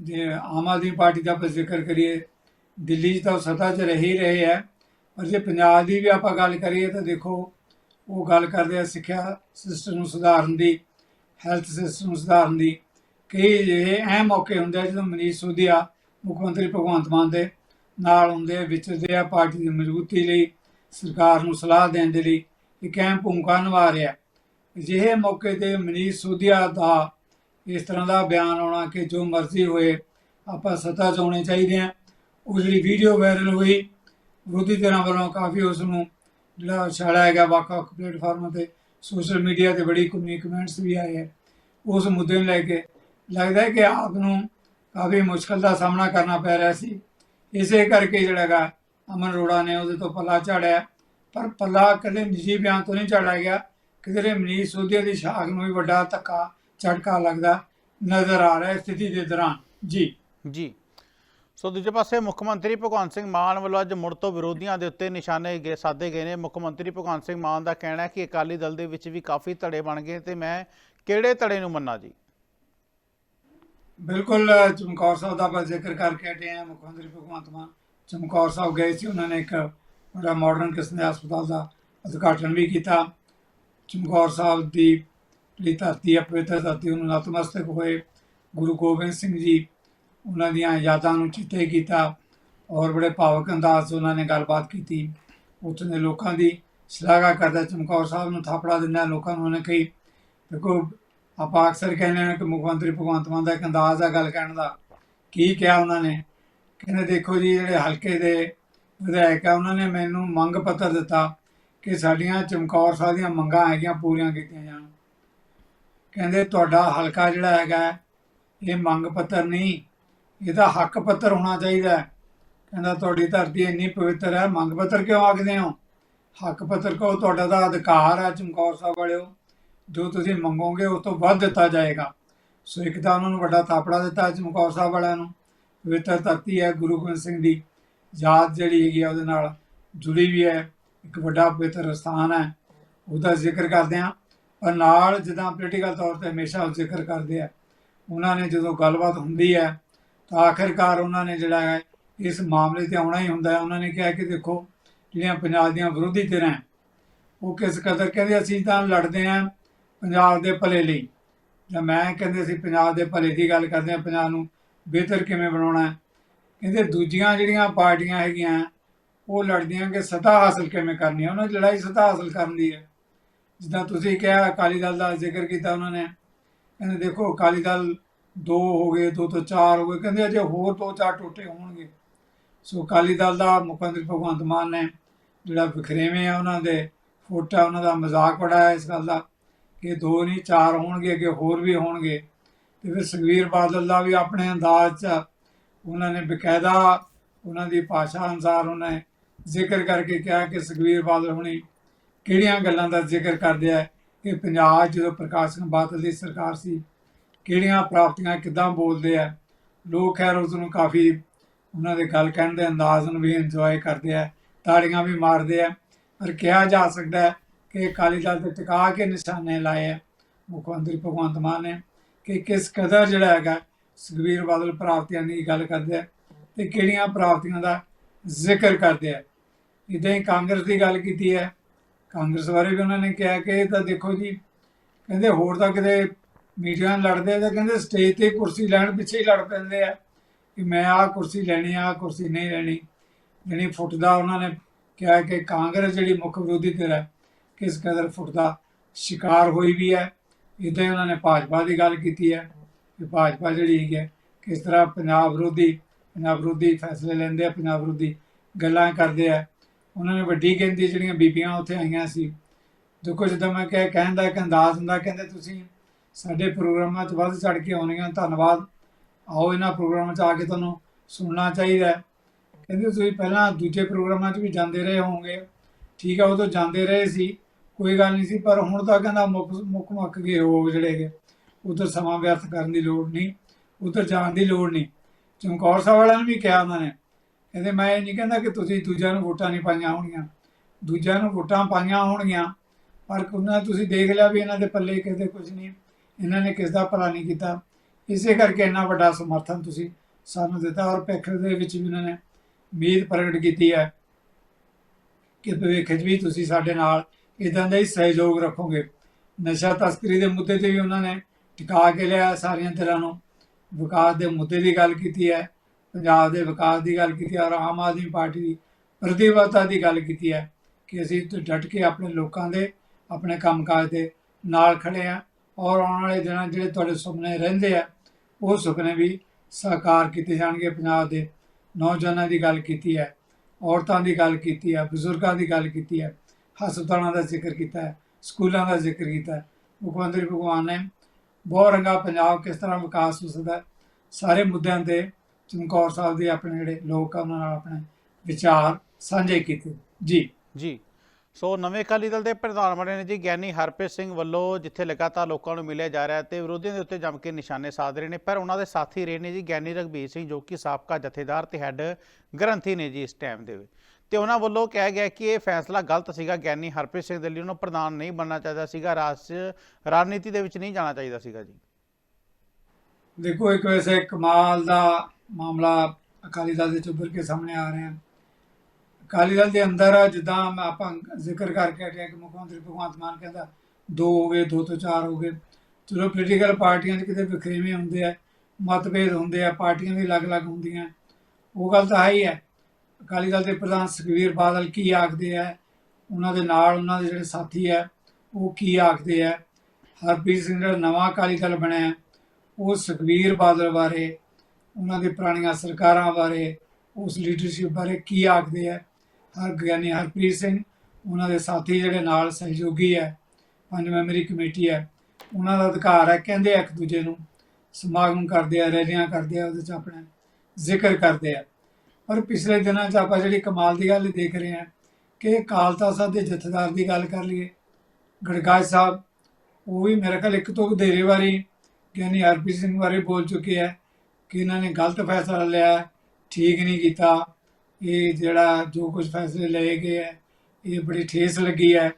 ਜੇ ਆਮ ਆਦਮੀ ਪਾਰਟੀ ਦਾ ਆਪਾਂ ਜ਼ਿਕਰ ਕਰੀਏ, ਦਿੱਲੀ 'ਚ ਤਾਂ ਉਹ ਸੱਤਾ 'ਚ ਰਹਿ ਹੀ ਰਹੇ ਹੈ। ਪਰ ਜੇ ਪੰਜਾਬ ਦੀ ਵੀ ਆਪਾਂ ਗੱਲ ਕਰੀਏ ਤਾਂ ਦੇਖੋ, ਉਹ ਗੱਲ ਕਰਦੇ ਆ ਸਿੱਖਿਆ ਸਿਸਟਮ ਨੂੰ ਸੁਧਾਰਨ ਦੀ ਹੈਲਥ ਸਿਸਟਮ ਨੂੰ ਸੁਧਾਰਨ ਦੀ। ਕਈ ਜਿਹੇ ਅਹਿਮ ਮੌਕੇ ਹੁੰਦੇ ਜਦੋਂ ਮਨੀਸ਼ ਸਿਸੋਦੀਆ ਮੁੱਖ ਮੰਤਰੀ ਭਗਵੰਤ ਮਾਨ ਦੇ ਨਾਲ ਹੁੰਦੇ ਵਿਚਰਦੇ ਆ ਪਾਰਟੀ ਦੀ ਮਜ਼ਬੂਤੀ ਲਈ, ਸਰਕਾਰ ਨੂੰ ਸਲਾਹ ਦੇਣ ਦੇ ਲਈ ਇੱਕ ਅਹਿਮ ਭੂਮਿਕਾ ਨਿਭਾ ਰਿਹਾ ਅਜਿਹੇ ਮੌਕੇ ਤੇ ਮਨੀਸ਼ ਸਿਸੋਦੀਆ ਦਾ ਇਸ ਤਰ੍ਹਾਂ ਦਾ ਬਿਆਨ ਆਉਣਾ ਕਿ ਜੋ ਮਰਜ਼ੀ ਹੋਏ, ਆਪਾਂ ਸੱਤਾ 'ਚ ਆਉਣੇ ਚਾਹੀਦੇ ਆ ਉਹ ਜਿਹੜੀ ਵੀਡੀਓ ਵਾਇਰਲ ਹੋਈ। ਵਿਰੋਧੀ ਧਿਰਾਂ ਵੱਲੋਂ ਕਾਫੀ ਉਸ ਨੂੰ ਜਿਹੜਾ ਛਾੜਿਆ ਗਿਆ ਵੱਖ-ਵੱਖ ਪਲੇਟਫਾਰਮਾਂ ਤੇ, ਸੋਸ਼ਲ ਮੀਡੀਆ ਤੇ ਬੜੀ ਕੁੰਨੀ ਕਮੈਂਟਸ ਵੀ ਆਏ ਹੈ। ਉਸ ਮੁੱਦੇ ਨੂੰ ਲੈ ਕੇ ਲੱਗਦਾ ਹੈ ਕਿ ਆਪ ਨੂੰ ਕਾਫੀ ਮੁਸ਼ਕਲ ਦਾ ਸਾਹਮਣਾ ਕਰਨਾ ਪੈ ਰਿਹਾ ਸੀ। ਇਸੇ ਕਰਕੇ ਜਿਹੜਾ ਹੈਗਾ ਅਮਨ ਅਰੋੜਾ ਨੇ ਉਹਦੇ ਤੋਂ ਪੱਲਾ ਝਾੜਿਆ। ਪਰ ਪੱਲਾ ਕਦੇ ਨਿੱਜੀ ਬਿਆਨ ਤੋਂ ਨਹੀਂ ਝਾੜਿਆ ਗਿਆ। ਕਿਧਰੇ ਮਨੀਸ਼ ਸੋਧੀਆ ਦੀ ਸ਼ਾਖ ਨੂੰ ਵੀ ਵੱਡਾ ਧੱਕਾ, ਝਟਕਾ ਲੱਗਦਾ ਨਜ਼ਰ ਆ ਰਿਹਾ ਸਥਿਤੀ ਦੇ ਦੌਰਾਨ। ਜੀ। ਜੀ। ਸੋ ਦੂਜੇ ਪਾਸੇ ਮੁੱਖ ਮੰਤਰੀ ਭਗਵੰਤ ਸਿੰਘ ਮਾਨ ਵੱਲੋਂ ਅੱਜ ਮੁੜ ਤੋਂ ਵਿਰੋਧੀਆਂ ਦੇ ਉੱਤੇ ਨਿਸ਼ਾਨੇ ਗਏ ਸਾਧੇ ਗਏ ਨੇ। ਮੁੱਖ ਮੰਤਰੀ ਭਗਵੰਤ ਸਿੰਘ ਮਾਨ ਦਾ ਕਹਿਣਾ ਹੈ ਕਿ ਅਕਾਲੀ ਦਲ ਦੇ ਵਿੱਚ ਵੀ ਕਾਫੀ ਧੜੇ ਬਣ ਗਏ ਤੇ ਮੈਂ ਕਿਹੜੇ ਧੜੇ ਨੂੰ ਮੰਨਾਂ ਜੀ? ਬਿਲਕੁਲ, ਚਮਕੌਰ ਸਾਹਿਬ ਦਾ ਆਪਾਂ ਜ਼ਿਕਰ ਕਰਕੇ ਹਟੇ ਹਾਂ। ਮੁੱਖ ਮੰਤਰੀ ਭਗਵੰਤ ਮਾਨ ਚਮਕੌਰ ਸਾਹਿਬ ਗਏ ਸੀ। ਉਹਨਾਂ ਨੇ ਇੱਕ ਬੜਾ ਮਾਡਰਨ ਕਿਸਮ ਦੇ ਹਸਪਤਾਲ ਦਾ ਉਦਘਾਟਨ ਵੀ ਕੀਤਾ। ਚਮਕੌਰ ਸਾਹਿਬ ਦੀ ਜਿਹੜੀ ਧਰਤੀ ਹੈ ਪਵਿੱਤਰ ਧਰਤੀ, ਉਹਨੂੰ ਨਤਮਸਤਕ ਹੋਏ। ਗੁਰੂ ਗੋਬਿੰਦ ਸਿੰਘ ਜੀ ਉਹਨਾਂ ਦੀਆਂ ਯਾਦਾਂ ਨੂੰ ਚਿੱਤੇ ਕੀਤਾ ਔਰ ਬੜੇ ਭਾਵਕ ਅੰਦਾਜ਼ ਉਹਨਾਂ ਨੇ ਗੱਲਬਾਤ ਕੀਤੀ। ਉੱਥੇ ਦੇ ਲੋਕਾਂ ਦੀ ਸ਼ਲਾਘਾ ਕਰਦਾ ਚਮਕੌਰ ਸਾਹਿਬ ਨੂੰ ਥਾਪੜਾ ਦਿੰਦਾ। ਲੋਕਾਂ ਨੂੰ ਉਹਨੇ ਕਹੀ, ਦੇਖੋ ਆਪਾਂ ਅਕਸਰ ਕਹਿੰਦੇ ਹਾਂ ਕਿ ਮੁੱਖ ਮੰਤਰੀ ਭਗਵੰਤ ਮਾਨ ਦਾ ਇੱਕ ਅੰਦਾਜ਼ ਆ ਗੱਲ ਕਹਿਣ ਦਾ। ਕੀ ਕਿਹਾ ਉਹਨਾਂ ਨੇ? ਕਹਿੰਦੇ ਦੇਖੋ ਜੀ, ਜਿਹੜੇ ਹਲਕੇ ਦੇ ਵਿਧਾਇਕ ਆ, ਉਹਨਾਂ ਨੇ ਮੈਨੂੰ ਮੰਗ ਪੱਤਰ ਦਿੱਤਾ ਕਿ ਸਾਡੀਆਂ ਚਮਕੌਰ ਸਾਹਿਬ ਦੀਆਂ ਮੰਗਾਂ ਹੈਗੀਆਂ ਪੂਰੀਆਂ ਕੀਤੀਆਂ ਜਾਣ। ਕਹਿੰਦੇ ਤੁਹਾਡਾ ਹਲਕਾ ਜਿਹੜਾ ਹੈਗਾ, ਇਹ ਮੰਗ ਪੱਤਰ ਨਹੀਂ, ਇਹਦਾ ਹੱਕ ਪੱਤਰ ਹੋਣਾ ਚਾਹੀਦਾ ਕਹਿੰਦਾ ਤੁਹਾਡੀ ਧਰਤੀ ਇੰਨੀ ਪਵਿੱਤਰ ਹੈ, ਮੰਗ ਪੱਤਰ ਕਿਉਂ ਆਖਦੇ ਹੋ? ਹੱਕ ਪੱਤਰ ਕਹੋ, ਤੁਹਾਡਾ ਦਾ ਅਧਿਕਾਰ ਹੈ ਚਮਕੌਰ ਸਾਹਿਬ ਵਾਲਿਓ। ਜੋ ਤੁਸੀਂ ਮੰਗੋਗੇ ਉਸ ਤੋਂ ਵੱਧ ਦਿੱਤਾ ਜਾਏਗਾ। ਸੋ ਇੱਕ ਤਾਂ ਉਹਨਾਂ ਨੂੰ ਵੱਡਾ ਥਾਪੜਾ ਦਿੱਤਾ ਚਮਕੌਰ ਸਾਹਿਬ ਵਾਲਿਆਂ ਨੂੰ। ਪਵਿੱਤਰ ਧਰਤੀ ਹੈ, ਗੁਰੂ ਗੋਬਿੰਦ ਸਿੰਘ ਦੀ ਯਾਦ ਜਿਹੜੀ ਹੈਗੀ ਆ ਉਹਦੇ ਨਾਲ ਜੁੜੀ ਵੀ ਹੈ। ਇੱਕ ਵੱਡਾ ਪਵਿੱਤਰ ਸਥਾਨ ਹੈ, ਉਹਦਾ ਜ਼ਿਕਰ ਕਰਦੇ ਹਾਂ। ਪਰ ਨਾਲ ਜਿੱਦਾਂ ਪੋਲੀਟੀਕਲ ਤੌਰ ਤੇ ਹਮੇਸ਼ਾ ਉਹ ਜ਼ਿਕਰ ਕਰਦੇ ਆ। ਉਹਨਾਂ ਨੇ ਜਦੋਂ ਗੱਲਬਾਤ ਹੁੰਦੀ ਹੈ, ਤਾਂ ਆਖਿਰਕਾਰ ਉਹਨਾਂ ਨੇ ਜਿਹੜਾ ਹੈ, ਇਸ ਮਾਮਲੇ ਤੇ ਆਉਣਾ ਹੀ ਹੁੰਦਾ ਹੈ। ਉਹਨਾਂ ਨੇ ਕਿਹਾ ਕਿ ਦੇਖੋ, ਜਿਹੜੀਆਂ ਪੰਜਾਬ ਦੀਆਂ ਵਿਰੋਧੀ ਧਿਰਾਂ ਉਹ ਕਿਸ ਕਦਰ ਕਹਿੰਦੇ ਅਸੀਂ ਤਾਂ ਲੜਦੇ ਹਾਂ। ਪੰਜਾਬ ਦੇ ਭਲੇ ਲਈ। ਜਾਂ ਮੈਂ ਕਹਿੰਦੇ ਅਸੀਂ ਪੰਜਾਬ ਦੇ ਭਲੇ ਦੀ ਗੱਲ ਕਰਦੇ ਹਾਂ, ਪੰਜਾਬ ਨੂੰ ਬਿਹਤਰ ਕਿਵੇਂ ਬਣਾਉਣਾ ਕਹਿੰਦੇ ਦੂਜੀਆਂ ਜਿਹੜੀਆਂ ਪਾਰਟੀਆਂ ਹੈਗੀਆਂ, ਉਹ ਲੜਦੀਆਂ ਕਿ ਸਤਾ ਹਾਸਲ ਕਿਵੇਂ ਕਰਨੀ ਹੈ? ਉਹਨਾਂ ਦੀ ਲੜਾਈ ਸਤਾ ਹਾਸਲ ਕਰਨ ਦੀ ਹੈ। ਜਿੱਦਾਂ ਤੁਸੀਂ ਕਿਹਾ, ਅਕਾਲੀ ਦਲ ਦਾ ਜ਼ਿਕਰ ਕੀਤਾ ਉਹਨਾਂ ਨੇ। ਕਹਿੰਦੇ ਦੇਖੋ, ਅਕਾਲੀ ਦਲ ਦੋ ਹੋ ਗਏ, ਦੋ ਤੋਂ ਚਾਰ ਹੋ ਗਏ, ਕਹਿੰਦੇ ਅਜੇ ਹੋਰ ਦੋ ਚਾਰ ਟੋਟੇ ਹੋਣਗੇ। ਸੋ ਅਕਾਲੀ ਦਲ ਦਾ ਮੁੱਖ ਮੰਤਰੀ ਭਗਵੰਤ ਮਾਨ ਨੇ ਜਿਹੜਾ ਵਿਖਰੇਵੇਂ ਆ ਉਹਨਾਂ ਦੇ ਫੋਟਾ, ਉਹਨਾਂ ਦਾ ਮਜ਼ਾਕ ਉਡਾਇਆ ਇਸ ਗੱਲ ਦਾ। ਕਿ ਦੋ ਨਹੀਂ, ਚਾਰ ਹੋਣਗੇ ਅੱਗੇ, ਹੋਰ ਵੀ ਹੋਣਗੇ। ਤੇ ਫਿਰ ਸੁਖਬੀਰ ਬਾਦਲ ਦਾ ਵੀ ਆਪਣੇ ਅੰਦਾਜ਼ 'ਚ ਉਹਨਾਂ ਨੇ ਬਕਾਇਦਾ ਉਹਨਾਂ ਦੀ ਭਾਸ਼ਾ ਅਨੁਸਾਰ ਉਹਨਾਂ ਨੇ ਜ਼ਿਕਰ ਕਰਕੇ ਕਿਹਾ ਕਿ ਸੁਖਬੀਰ ਬਾਦਲ ਹੁਣੀ ਕਿਹੜੀਆਂ ਗੱਲਾਂ ਦਾ ਜ਼ਿਕਰ ਕਰਦੇ ਆ ਕਿ ਪੰਜਾਬ ਜਦੋਂ ਪ੍ਰਕਾਸ਼ ਸਿੰਘ ਬਾਦਲ ਦੀ ਸਰਕਾਰ ਸੀ, ਕਿਹੜੀਆਂ ਪ੍ਰਾਪਤੀਆਂ ਕਿੱਦਾਂ ਬੋਲਦੇ ਆ। ਲੋਕ ਖੈਰ ਉਸ ਨੂੰ ਕਾਫੀ ਉਹਨਾਂ ਦੇ ਗੱਲ ਕਹਿਣ ਦੇ ਅੰਦਾਜ਼ ਨੂੰ ਵੀ ਇੰਜੋਏ ਕਰਦੇ ਆ, ਤਾੜੀਆਂ ਵੀ ਮਾਰਦੇ ਆ। ਪਰ ਕਿਹਾ ਜਾ ਸਕਦਾ ਹੈ ਕਿ ਅਕਾਲੀ ਦਲ ਤੇ ਟਿਕਾ ਕੇ ਨਿਸ਼ਾਨੇ ਲਾਏ ਆ, ਮੁੱਖ ਮੰਤਰੀ ਭਗਵੰਤ ਮਾਨ ਨੇ, ਕਿ ਕਿਸ ਕਦਰ ਜਿਹੜਾ ਹੈਗਾ, ਸੁਖਬੀਰ ਬਾਦਲ ਪ੍ਰਾਪਤੀਆਂ ਦੀ ਗੱਲ ਕਰਦੇ ਆ ਤੇ ਕਿਹੜੀਆਂ ਪ੍ਰਾਪਤੀਆਂ ਦਾ ਜ਼ਿਕਰ ਕਰਦੇ ਆ। ਇਦਾਂ ਹੀ ਕਾਂਗਰਸ ਦੀ ਗੱਲ ਕੀਤੀ ਹੈ। ਕਾਂਗਰਸ ਬਾਰੇ ਵੀ ਉਹਨਾਂ ਨੇ ਕਿਹਾ ਕਿ ਇਹ ਤਾਂ ਦੇਖੋ ਜੀ, ਕਹਿੰਦੇ ਹੋਰ ਤਾਂ ਕਿਤੇ ਮੀਡੀਆ ਨਾਲ ਲੜਦੇ ਤਾਂ ਕਹਿੰਦੇ ਸਟੇਜ ਤੇ ਕੁਰਸੀ ਲੈਣ ਪਿੱਛੇ ਹੀ ਲੜ ਪੈਂਦੇ ਆ ਕਿ ਮੈਂ ਆਹ ਕੁਰਸੀ ਲੈਣੀ ਆ ਆਹ ਕੁਰਸੀ ਨਹੀਂ ਲੈਣੀ। ਜਿਹੜੀ ਫੁੱਟਦਾ ਉਹਨਾਂ ਨੇ ਕਿਹਾ ਕਿ ਕਾਂਗਰਸ ਜਿਹੜੀ ਮੁੱਖ ਵਿਰੋਧੀ ਧਿਰ ਹੈ ਕਿਸ ਕਦਰ ਫੁੱਟਦਾ ਸ਼ਿਕਾਰ ਹੋਈ ਵੀ ਹੈ। ਇਦਾਂ ਹੀ ਉਹਨਾਂ ਨੇ ਭਾਜਪਾ ਦੀ ਗੱਲ ਕੀਤੀ ਹੈ ਕਿ ਭਾਜਪਾ ਜਿਹੜੀ ਹੈਗੀ ਹੈ, ਕਿਸ ਤਰ੍ਹਾਂ ਪੰਜਾਬ ਵਿਰੋਧੀ ਪੰਜਾਬ ਵਿਰੋਧੀ ਫੈਸਲੇ ਲੈਂਦੇ ਆ, ਪੰਜਾਬ ਵਿਰੋਧੀ ਗੱਲਾਂ ਕਰਦੇ ਆ। ਉਹਨਾਂ ਨੇ ਵੱਡੀ ਗਿਣਤੀ ਜਿਹੜੀਆਂ ਬੀਬੀਆਂ ਉੱਥੇ ਆਈਆਂ ਸੀ। ਦੇਖੋ ਜਿੱਦਾਂ ਮੈਂ ਕਹਿ ਕਹਿਣ ਦਾ ਇੱਕ ਅੰਦਾਜ਼ ਹੁੰਦਾ, ਕਹਿੰਦੇ ਤੁਸੀਂ ਸਾਡੇ ਪ੍ਰੋਗਰਾਮਾਂ 'ਚ ਵੱਧ ਚੜ ਕੇ ਆਉਣੀਆਂ ਧੰਨਵਾਦ। ਆਓ ਇਹਨਾਂ ਪ੍ਰੋਗਰਾਮਾਂ 'ਚ ਆ ਕੇ ਤੁਹਾਨੂੰ ਸੁਣਨਾ ਚਾਹੀਦਾ ਕਹਿੰਦੇ ਤੁਸੀਂ ਪਹਿਲਾਂ ਦੂਜੇ ਪ੍ਰੋਗਰਾਮਾਂ 'ਚ ਵੀ ਜਾਂਦੇ ਰਹੇ ਹੋਵੋਗੇ। ਠੀਕ ਹੈ ਉਦੋਂ ਜਾਂਦੇ ਰਹੇ ਸੀ। ਕੋਈ ਗੱਲ ਨਹੀਂ ਸੀ, ਪਰ ਹੁਣ ਤਾਂ ਕਹਿੰਦਾ ਮੁੱਕ ਮੁੱਕ ਮੱਕ ਗਏ ਹੋ ਜਿਹੜੇ ਉਧਰ ਸਮਾਂ ਵਿਅਰਥ ਕਰਨ ਦੀ ਲੋੜ ਨਹੀਂ, ਉਧਰ ਜਾਣ ਦੀ ਲੋੜ ਨਹੀਂ। ਚਮਕੌਰ ਸਾਹਿਬ ਵਾਲਿਆਂ ਨੇ ਵੀ ਕਿਹਾ ਉਹਨਾਂ ਨੇ, ਕਹਿੰਦੇ ਮੈਂ ਇਹ ਨਹੀਂ ਕਹਿੰਦਾ ਕਿ ਤੁਸੀਂ ਦੂਜਿਆਂ ਨੂੰ ਵੋਟਾਂ ਨਹੀਂ ਪਾਈਆਂ ਹੋਣਗੀਆਂ। ਦੂਜਿਆਂ ਨੂੰ ਵੋਟਾਂ ਪਾਈਆਂ ਹੋਣਗੀਆਂ, ਪਰ ਉਹਨਾਂ ਤੁਸੀਂ ਦੇਖ ਲਿਆ ਵੀ ਇਹਨਾਂ ਦੇ ਪੱਲੇ ਕਿਤੇ ਕੁਝ ਨਹੀਂ, ਇਹਨਾਂ ਨੇ ਕਿਸ ਦਾ ਭਲਾ ਨਹੀਂ ਕੀਤਾ। ਇਸੇ ਕਰਕੇ ਇੰਨਾ ਵੱਡਾ ਸਮਰਥਨ ਤੁਸੀਂ ਸਾਨੂੰ ਦਿੱਤਾ ਔਰ ਭਿੱਖ ਦੇ ਵਿੱਚ ਵੀ ਉਹਨਾਂ ਨੇ ਉਮੀਦ ਪ੍ਰਗਟ ਕੀਤੀ ਹੈ ਕਿ ਭਵਿੱਖ 'ਚ ਵੀ ਤੁਸੀਂ ਸਾਡੇ ਨਾਲ ਇਦਾਂ ਦਾ ਹੀ ਸਹਿਯੋਗ ਰੱਖੋਗੇ। ਨਸ਼ਾ ਤਸਕਰੀ ਦੇ ਮੁੱਦੇ ਤੇ ਵੀ ਉਹਨਾਂ ਨੇ ਟਿਕਾ ਕੇ ਲਿਆ ਸਾਰੀਆਂ ਤਰ੍ਹਾਂ ਨੂੰ। ਵਿਕਾਸ ਦੇ ਮੁੱਦੇ ਦੀ ਗੱਲ ਕੀਤੀ ਹੈ, ਪੰਜਾਬ ਦੇ ਵਿਕਾਸ ਦੀ ਗੱਲ ਕੀਤੀ ਹੈ ਔਰ ਆਮ ਆਦਮੀ ਪਾਰਟੀ ਦੀ ਪ੍ਰਤੀਬੱਧਤਾ ਦੀ ਗੱਲ ਕੀਤੀ ਹੈ ਕਿ ਅਸੀਂ ਤੇ ਡਟ ਕੇ ਆਪਣੇ ਲੋਕਾਂ ਦੇ, ਆਪਣੇ ਕੰਮਕਾਜ ਦੇ ਨਾਲ ਖੜੇ ਆ ਔਰ ਆਉਣ ਵਾਲੇ ਦਿਨਾਂ ਜਿਹੜੇ ਤੁਹਾਡੇ ਸੁਪਨੇ ਰਹਿੰਦੇ ਆ, ਉਹ ਸੁਪਨੇ ਵੀ ਸਾਕਾਰ ਕੀਤੇ ਜਾਣਗੇ। ਪੰਜਾਬ ਦੇ ਨੌਜਵਾਨਾਂ ਦੀ ਗੱਲ ਕੀਤੀ ਹੈ, ਔਰਤਾਂ ਦੀ ਗੱਲ ਕੀਤੀ ਹੈ, ਬਜ਼ੁਰਗਾਂ ਦੀ ਗੱਲ ਕੀਤੀ ਹੈ। ਹਸਪਤਾਲਾਂ ਦਾ ਜ਼ਿਕਰ ਕੀਤਾ ਹੈ, ਸਕੂਲਾਂ ਦਾ ਜ਼ਿਕਰ ਕੀਤਾ ਹੈ। ਮੁੱਖ ਮੰਤਰੀ ਭਗਵਾਨ ਨੇ ਬਹੁਤ ਰੰਗਾ ਪੰਜਾਬ ਕਿਸ ਤਰ੍ਹਾਂ ਵਿਕਾਸ ਹੋ ਸਕਦਾ ਸਾਰੇ ਮੁੱਦਿਆਂ ਤੇ ਚਮਕੌਰ ਸਾਹਿਬ ਦੇ ਆਪਣੇ ਜਿਹੜੇ ਲੋਕ ਆ, ਉਹਨਾਂ ਨਾਲ ਆਪਣੇ ਵਿਚਾਰ ਸਾਂਝੇ ਕੀਤੇ। ਜੀ। ਜੀ। ਸੋ ਨਵੇਂ ਅਕਾਲੀ ਦਲ ਦੇ ਪ੍ਰਧਾਨ ਬਣੇ ਨੇ ਜੀ ਗਿਆਨੀ ਹਰਪ੍ਰੀਤ ਸਿੰਘ ਵੱਲੋਂ, ਜਿੱਥੇ ਲਗਾਤਾਰ ਲੋਕਾਂ ਨੂੰ ਮਿਲਿਆ ਜਾ ਰਿਹਾ ਹੈ ਤੇ ਵਿਰੋਧੀਆਂ ਦੇ ਉੱਤੇ ਜੰਮ ਕੇ ਨਿਸ਼ਾਨੇ ਸਾਧ ਰਹੇ ਨੇ। ਪਰ ਉਹਨਾਂ ਦੇ ਸਾਥੀ ਰਹੇ ਨੇ ਜੀ ਗਿਆਨੀ ਰਘਬੀਰ ਸਿੰਘ ਜੋ ਕਿ ਸਾਬਕਾ ਜਥੇਦਾਰ ਤੇ ਹੈੱਡ ਗ੍ਰੰਥੀ ਨੇ ਜੀ ਇਸ ਟਾਈਮ ਦੇ ਵਿੱਚ। ਤੇ ਉਹਨਾਂ ਵੱਲੋਂ ਕਿਹਾ ਗਿਆ ਕਿ ਇਹ ਫੈਸਲਾ ਗਲਤ ਸੀਗਾ, ਗਿਆਨੀ ਹਰਪ੍ਰੀਤ ਸਿੰਘ ਦੇ ਲਈ ਉਹਨਾਂ ਪ੍ਰਧਾਨ ਨਹੀਂ ਬਣਨਾ ਚਾਹੀਦਾ ਸੀਗਾ, ਰਾਜ 'ਚ ਰਾਜਨੀਤੀ ਦੇ ਵਿੱਚ ਨਹੀਂ ਜਾਣਾ ਚਾਹੀਦਾ ਸੀਗਾ ਜੀ। ਦੇਖੋ, ਇੱਕ ਵੈਸੇ ਕਮਾਲ ਦਾ ਮਾਮਲਾ ਅਕਾਲੀ ਦਲ ਦੇ ਚ ਕੇ ਸਾਹਮਣੇ ਆ ਰਿਹਾ। ਅਕਾਲੀ ਦਲ ਦੇ ਅੰਦਰ ਜਿੱਦਾਂ ਆਪਾਂ ਜ਼ਿਕਰ ਕਰਕੇ ਹਟਿਆ ਕਿ ਮੁੱਖ ਮੰਤਰੀ ਭਗਵੰਤ ਮਾਨ ਕਹਿੰਦਾ ਦੋ ਹੋ ਗਏ, ਦੋ ਤੋਂ ਚਾਰ ਹੋ ਗਏ। ਚਲੋ ਪੋਲੀਟੀਕਲ ਪਾਰਟੀਆਂ 'ਚ ਕਿਤੇ ਵਖਰੇਵੇਂ ਹੁੰਦੇ ਆ, ਮਤਭੇਦ ਹੁੰਦੇ ਆ, ਪਾਰਟੀਆਂ ਵੀ ਅਲੱਗ-ਅਲੱਗ ਹੁੰਦੀਆਂ। ਉਹ ਗੱਲ ਤਾਂ ਹੈ ਹੀ ਹੈ। ਅਕਾਲੀ ਦਲ ਦੇ ਪ੍ਰਧਾਨ ਸੁਖਬੀਰ ਬਾਦਲ ਕੀ ਆਖਦੇ ਆ? ਉਹਨਾਂ ਦੇ ਨਾਲ ਉਹਨਾਂ ਦੇ ਜਿਹੜੇ ਸਾਥੀ ਆ, ਉਹ ਕੀ ਆਖਦੇ ਆ? ਹਰਪ੍ਰੀਤ ਸਿੰਘ ਜਿਹੜਾ ਨਵਾਂ ਅਕਾਲੀ ਦਲ ਬਣਿਆ, ਉਹ ਸੁਖਬੀਰ ਬਾਦਲ ਬਾਰੇ, ਉਹਨਾਂ ਦੇ ਪੁਰਾਣੀਆਂ ਸਰਕਾਰਾਂ ਬਾਰੇ, ਉਸ ਲੀਡਰਸ਼ਿਪ ਬਾਰੇ ਕੀ ਆਖਦੇ ਆ? ਹਰ ਗਿਆਨੀ ਹਰਪ੍ਰੀਤ ਸਿੰਘ, ਉਹਨਾਂ ਦੇ ਸਾਥੀ ਜਿਹੜੇ ਨਾਲ ਸਹਿਯੋਗੀ ਹੈ ਪੰਜ ਮੈਂਬਰੀ ਕਮੇਟੀ ਹੈ ਉਹਨਾਂ ਦਾ ਅਧਿਕਾਰ ਹੈ ਕਹਿੰਦੇ ਇੱਕ ਦੂਜੇ ਨੂੰ ਸਮਾਗਮ ਕਰਦੇ ਆ, ਰੈਲੀਆਂ ਕਰਦੇ ਆ, ਉਹਦੇ ਚ ਆਪਣਾ ਜ਼ਿਕਰ ਕਰਦੇ ਆ। ਪਰ ਪਿਛਲੇ ਦਿਨਾਂ 'ਚ ਆਪਾਂ ਜਿਹੜੀ ਕਮਾਲ ਦੀ ਗੱਲ ਦੇਖ ਰਹੇ ਹਾਂ ਕਿ ਅਕਾਲ ਤਖ਼ਤ ਸਾਹਿਬ ਦੇ ਜਥੇਦਾਰ ਦੀ ਗੱਲ ਕਰ ਲਈਏ, ਗੜਗਾਜ ਸਾਹਿਬ, ਉਹ ਵੀ ਮੇਰੇ ਖਿਆਲ ਇੱਕ ਤੋਂ ਵਧੇਰੇ ਵਾਰੀ ਗਿਆਨੀ ਹਰਪ੍ਰੀਤ ਸਿੰਘ ਬਾਰੇ ਬੋਲ ਚੁੱਕੇ ਹੈ ਕਿ ਇਹਨਾਂ ਨੇ ਗਲਤ ਫੈਸਲਾ ਲਿਆ, ਠੀਕ ਨਹੀਂ ਕੀਤਾ, ਇਹ ਜਿਹੜਾ ਜੋ ਕੁਝ ਫੈਸਲੇ ਲਏ ਗਏ ਹੈ ਇਹ ਬੜੀ ਠੇਸ ਲੱਗੀ ਹੈ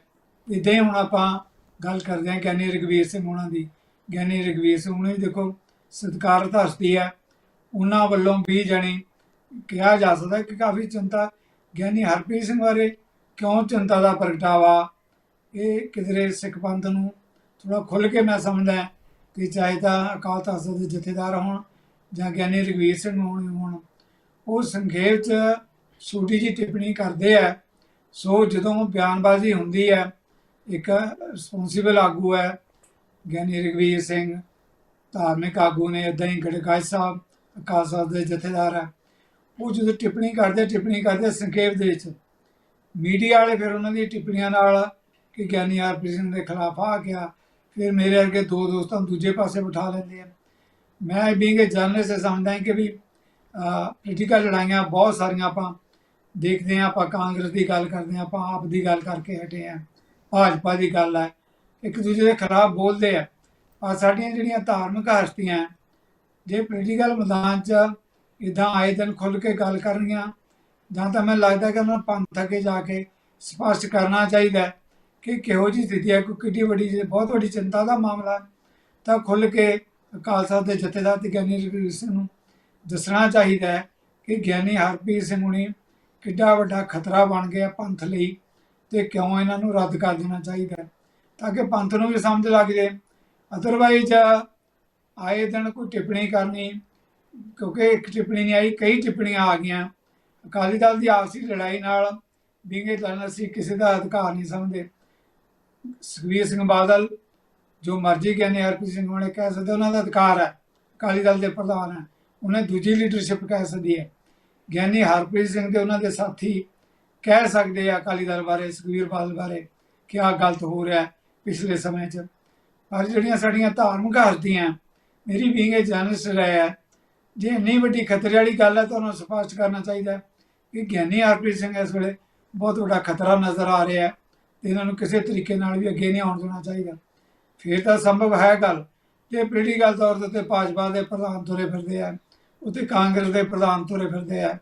ਇਦਾਂ ਹੀ ਹੁਣ ਆਪਾਂ ਗੱਲ ਕਰਦੇ ਹਾਂ ਗਿਆਨੀ ਰਗਵੀਰ ਸਿੰਘ ਉਹਨਾਂ ਦੀ। ਗਿਆਨੀ ਰਗਵੀਰ ਸਿੰਘ ਉਹਨੇ ਵੀ ਦੇਖੋ ਸਤਿਕਾਰਤ ਹਸਤੀ ਹੈ ਉਹਨਾਂ ਵੱਲੋਂ ਵੀ ਜਣੇ ਕਿਹਾ ਜਾ ਸਕਦਾ ਕਿ ਕਾਫੀ ਚਿੰਤਾ ਗਿਆਨੀ ਹਰਪ੍ਰੀਤ ਸਿੰਘ ਬਾਰੇ ਕਿਉਂ ਚਿੰਤਾ ਦਾ ਪ੍ਰਗਟਾਵਾ? ਇਹ ਕਿਧਰੇ ਸਿੱਖ ਪੰਥ ਨੂੰ ਥੋੜਾ ਖੁੱਲ ਕੇ ਮੈਂ ਸਮਝਦਾ ਕਿ ਚਾਹੇ ਤਾਂ ਅਕਾਲ ਤਖਤ ਦੇ ਜਥੇਦਾਰ ਹੋਣ ਜਾਂ ਗਿਆਨੀ ਰਘਵੀਰ ਸਿੰਘ ਹੋਣ ਹੋਣ, ਉਹ ਸੰਖੇਪ ਚ ਛੋਟੀ ਜੀ ਟਿੱਪਣੀ ਕਰਦੇ ਆ। ਸੋ ਜਦੋਂ ਬਿਆਨਬਾਜ਼ੀ ਹੁੰਦੀ ਹੈ, ਇੱਕ ਰਿਸਪੌਂਸੀਬਲ ਆਗੂ ਹੈ ਗਿਆਨੀ ਰਘਵੀਰ ਸਿੰਘ, ਧਾਰਮਿਕ ਆਗੂ ਨੇ ਇਦਾਂ ਹੀ ਗੜਗਾਜ ਸਾਹਿਬ, ਅਕਾਲ ਸਾਹਿਬ ਦੇ ਜਥੇਦਾਰ ਹੈ। ਉਹ ਜਦੋਂ ਟਿੱਪਣੀ ਕਰਦੇ ਟਿੱਪਣੀ ਕਰਦੇ ਸੰਖੇਪ ਦੇ ਵਿੱਚ ਮੀਡੀਆ ਵਾਲੇ ਫਿਰ ਉਹਨਾਂ ਦੀ ਟਿੱਪਣੀਆਂ ਨਾਲ ਕਿ ਗਿਆਨੀ ਹਰਪ੍ਰੀਤ ਸਿੰਘ ਦੇ ਖਿਲਾਫ ਆ ਗਿਆ। ਫਿਰ ਮੇਰੇ ਅੱਗੇ ਦੋ ਦੋਸਤਾਂ ਨੂੰ ਦੂਜੇ ਪਾਸੇ ਬਿਠਾ ਲੈਂਦੇ ਆ। ਮੈਂ ਬੀਂਗ ਜਰਨਲਿਸਟ ਸਮਝਦਾ ਹਾਂ ਕਿ ਵੀ ਪੋਲੀਟੀਕਲ ਲੜਾਈਆਂ ਬਹੁਤ ਸਾਰੀਆਂ ਆਪਾਂ ਦੇਖਦੇ ਹਾਂ, ਆਪਾਂ ਕਾਂਗਰਸ ਦੀ ਗੱਲ ਕਰਦੇ ਹਾਂ, ਆਪਾਂ ਆਪ ਦੀ ਗੱਲ ਕਰਕੇ ਹਟੇ ਆ ਭਾਜਪਾ ਦੀ ਗੱਲ ਹੈ। ਇੱਕ ਦੂਜੇ ਦੇ ਖਿਲਾਫ ਬੋਲਦੇ ਆ। ਆ ਸਾਡੀਆਂ ਜਿਹੜੀਆਂ ਧਾਰਮਿਕ ਹਸਤੀਆਂ, ਜੇ ਪੋਲੀਟੀਕਲ ਮੈਦਾਨ 'ਚ ਇਦਾਂ ਆਏ ਦਿਨ ਖੁੱਲ ਕੇ ਗੱਲ ਕਰਨੀਆਂ, ਜਾਂ ਤਾਂ ਮੈਨੂੰ ਲੱਗਦਾ ਕਿ ਉਹਨਾਂ ਪੰਥ ਅੱਗੇ ਜਾ ਕੇ ਸਪਸ਼ਟ ਕਰਨਾ ਚਾਹੀਦਾ ਕਿ ਕਿਹੋ ਜੀ ਸਥਿਤੀ ਹੈ ਕੋਈ ਕਿੱਡੀ ਵੱਡੀ ਜੇ, ਬਹੁਤ ਵੱਡੀ ਚਿੰਤਾ ਦਾ ਮਾਮਲਾ ਤਾਂ ਖੁੱਲ ਕੇ ਅਕਾਲ ਸਾਹਿਬ ਦੇ ਜਥੇਦਾਰ ਤੇ ਗਿਆਨੀ ਰਘਵੀਰ ਸਿੰਘ ਨੂੰ ਦੱਸਣਾ ਚਾਹੀਦਾ ਹੈ ਕਿ ਗਿਆਨੀ ਹਰਪ੍ਰੀਤ ਸਿੰਘ ਹੁਣੀ ਕਿੱਡਾ ਵੱਡਾ ਖਤਰਾ ਬਣ ਗਿਆ ਪੰਥ ਲਈ ਤੇ ਕਿਉਂ ਇਹਨਾਂ ਨੂੰ ਰੱਦ ਕਰ ਦੇਣਾ ਚਾਹੀਦਾ ਤਾਂ ਕਿ ਪੰਥ ਨੂੰ ਵੀ ਸਮਝ ਲੱਗ ਜੇ ਅਦਰਵਾਈਜ਼ ਆਏ ਦਿਨ ਕੋਈ ਟਿੱਪਣੀ ਕਰਨੀ ਕਿਉਂਕਿ ਇੱਕ ਟਿੱਪਣੀ ਨਹੀਂ ਆਈ, ਕਈ ਟਿੱਪਣੀਆਂ ਆ ਗਈਆਂ। ਅਕਾਲੀ ਦਲ ਦੀ ਆਪਸੀ ਲੜਾਈ ਨਾਲ ਵਿੰਗੇ ਦਲ ਅਸੀਂ ਕਿਸੇ ਦਾ ਅਧਿਕਾਰ ਨਹੀਂ ਸਮਝਦੇ। ਸੁਖਬੀਰ ਸਿੰਘ ਬਾਦਲ ਜੋ ਮਰਜ਼ੀ ਕਹਿੰਦੇ, ਹਰਪ੍ਰੀਤ ਸਿੰਘ ਹੋਣੇ ਕਹਿ ਸਕਦੇ, ਉਹਨਾਂ ਦਾ ਅਧਿਕਾਰ ਹੈ, ਅਕਾਲੀ ਦਲ ਦੇ ਪ੍ਰਧਾਨ ਹੈ। ਉਹਨੇ ਦੂਜੀ ਲੀਡਰਸ਼ਿਪ ਕਹਿ ਸਕਦੀ ਹੈ। ਗਿਆਨੀ ਹਰਪ੍ਰੀਤ ਸਿੰਘ ਤੇ ਉਹਨਾਂ ਦੇ ਸਾਥੀ ਕਹਿ ਸਕਦੇ ਆ ਅਕਾਲੀ ਦਲ ਬਾਰੇ, ਸੁਖਬੀਰ ਬਾਦਲ ਬਾਰੇ, ਕਿ ਆਹ ਗਲਤ ਹੋ ਰਿਹਾ ਪਿਛਲੇ ਸਮੇਂ 'ਚ। ਪਰ ਜਿਹੜੀਆਂ ਸਾਡੀਆਂ ਧਾਰਮਿਕ ਹਸਤੀਆਂ, ਮੇਰੀ ਵਿੰਗ ਇਹ ਜਰਨਲਿਸਟ ਰਹੇ ਹੈ ਜੇ ਇੰਨੀ ਵੱਡੀ ਖਤਰੇ ਵਾਲੀ ਗੱਲ ਹੈ ਤਾਂ ਉਹਨੂੰ ਸਪਸ਼ਟ ਕਰਨਾ ਚਾਹੀਦਾ ਕਿ ਗਿਆਨੀ ਹਰਪ੍ਰੀਤ ਸਿੰਘ ਇਸ ਵੇਲੇ ਬਹੁਤ ਵੱਡਾ ਖਤਰਾ ਨਜ਼ਰ ਆ ਰਿਹਾ ਹੈ ਤੇ ਇਹਨਾਂ ਨੂੰ ਕਿਸੇ ਤਰੀਕੇ ਨਾਲ ਵੀ ਅੱਗੇ ਨਹੀਂ ਆਉਣ ਦੇਣਾ ਚਾਹੀਦਾ। ਫਿਰ ਤਾਂ ਸੰਭਵ ਹੈ ਗੱਲ ਜੇ ਪੋਲੀਟੀਕਲ ਤੌਰ ਤੇ ਉੱਤੇ ਭਾਜਪਾ ਦੇ ਪ੍ਰਧਾਨ ਤੁਰੇ ਫਿਰਦੇ ਆ ਉੱਤੇ ਕਾਂਗਰਸ ਦੇ ਪ੍ਰਧਾਨ ਤੁਰੇ ਫਿਰਦੇ ਆ,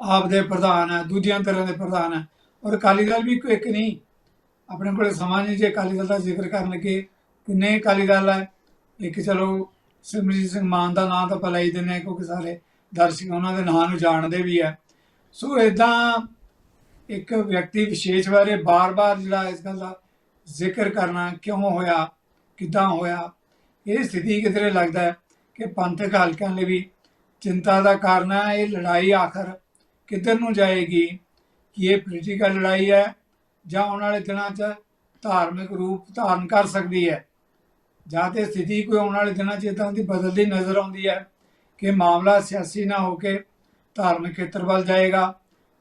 ਆਪ ਦੇ ਪ੍ਰਧਾਨ ਆ, ਦੂਜੀਆਂ ਤਰ੍ਹਾਂ ਦੇ ਪ੍ਰਧਾਨ ਆ, ਔਰ ਅਕਾਲੀ ਦਲ ਵੀ ਕੋਈ ਇੱਕ ਨਹੀਂ। ਆਪਣੇ ਕੋਲ ਸਮਾਂ ਨਹੀਂ ਜੇ ਅਕਾਲੀ ਦਲ ਦਾ ਜ਼ਿਕਰ ਕਰਨ ਲੱਗੇ, ਕਿੰਨੇ ਅਕਾਲੀ ਦਲ ਹੈ ਇੱਕ ਚਲੋ ਸਿਮਰਜੀਤ ਸਿੰਘ ਮਾਨ ਦਾ ਨਾਂ ਤਾਂ ਪਹਿਲਾਂ ਹੀ ਦਿੰਦੇ ਹਾਂ ਕਿਉਂਕਿ ਸਾਰੇ ਦਰਸ਼ਕ ਉਹਨਾਂ ਦੇ ਨਾਂ ਨੂੰ ਜਾਣਦੇ ਵੀ ਹੈ ਸੋ ਇਦਾਂ ਇੱਕ ਵਿਅਕਤੀ ਵਿਸ਼ੇਸ਼ ਬਾਰੇ ਬਾਰ-ਬਾਰ ਜਿਹੜਾ ਇਸ ਗੱਲ ਦਾ ਜ਼ਿਕਰ ਕਰਨਾ ਕਿਉਂ ਹੋਇਆ, ਕਿੱਦਾਂ ਹੋਇਆ, ਇਹ ਸਥਿਤੀ ਕਿਧਰੇ ਲੱਗਦਾ ਹੈ ਕਿ ਪੰਥਕ ਹਲਕਿਆਂ ਲਈ ਵੀ ਚਿੰਤਾ ਦਾ ਕਾਰਨ ਹੈ, ਇਹ ਲੜਾਈ ਆਖਰ ਕਿੱਧਰ ਨੂੰ ਜਾਏਗੀ, ਕਿ ਇਹ ਪੋਲੀਟੀਕਲ ਲੜਾਈ ਹੈ ਜਾਂ ਆਉਣ ਵਾਲੇ ਦਿਨਾਂ 'ਚ ਧਾਰਮਿਕ ਰੂਪ ਧਾਰਨ ਕਰ ਸਕਦੀ ਹੈ। ਜਾਂ ਤੇ ਸਥਿਤੀ ਕੋਈ ਆਉਣ ਵਾਲੇ ਦਿਨਾਂ 'ਚ ਇਦਾਂ ਦੀ ਬਦਲਦੀ ਨਜ਼ਰ ਆਉਂਦੀ ਹੈ ਕਿ ਮਾਮਲਾ ਸਿਆਸੀ ਨਾ ਹੋ ਕੇ ਧਾਰਮਿਕ ਖੇਤਰ ਵੱਲ ਜਾਏਗਾ।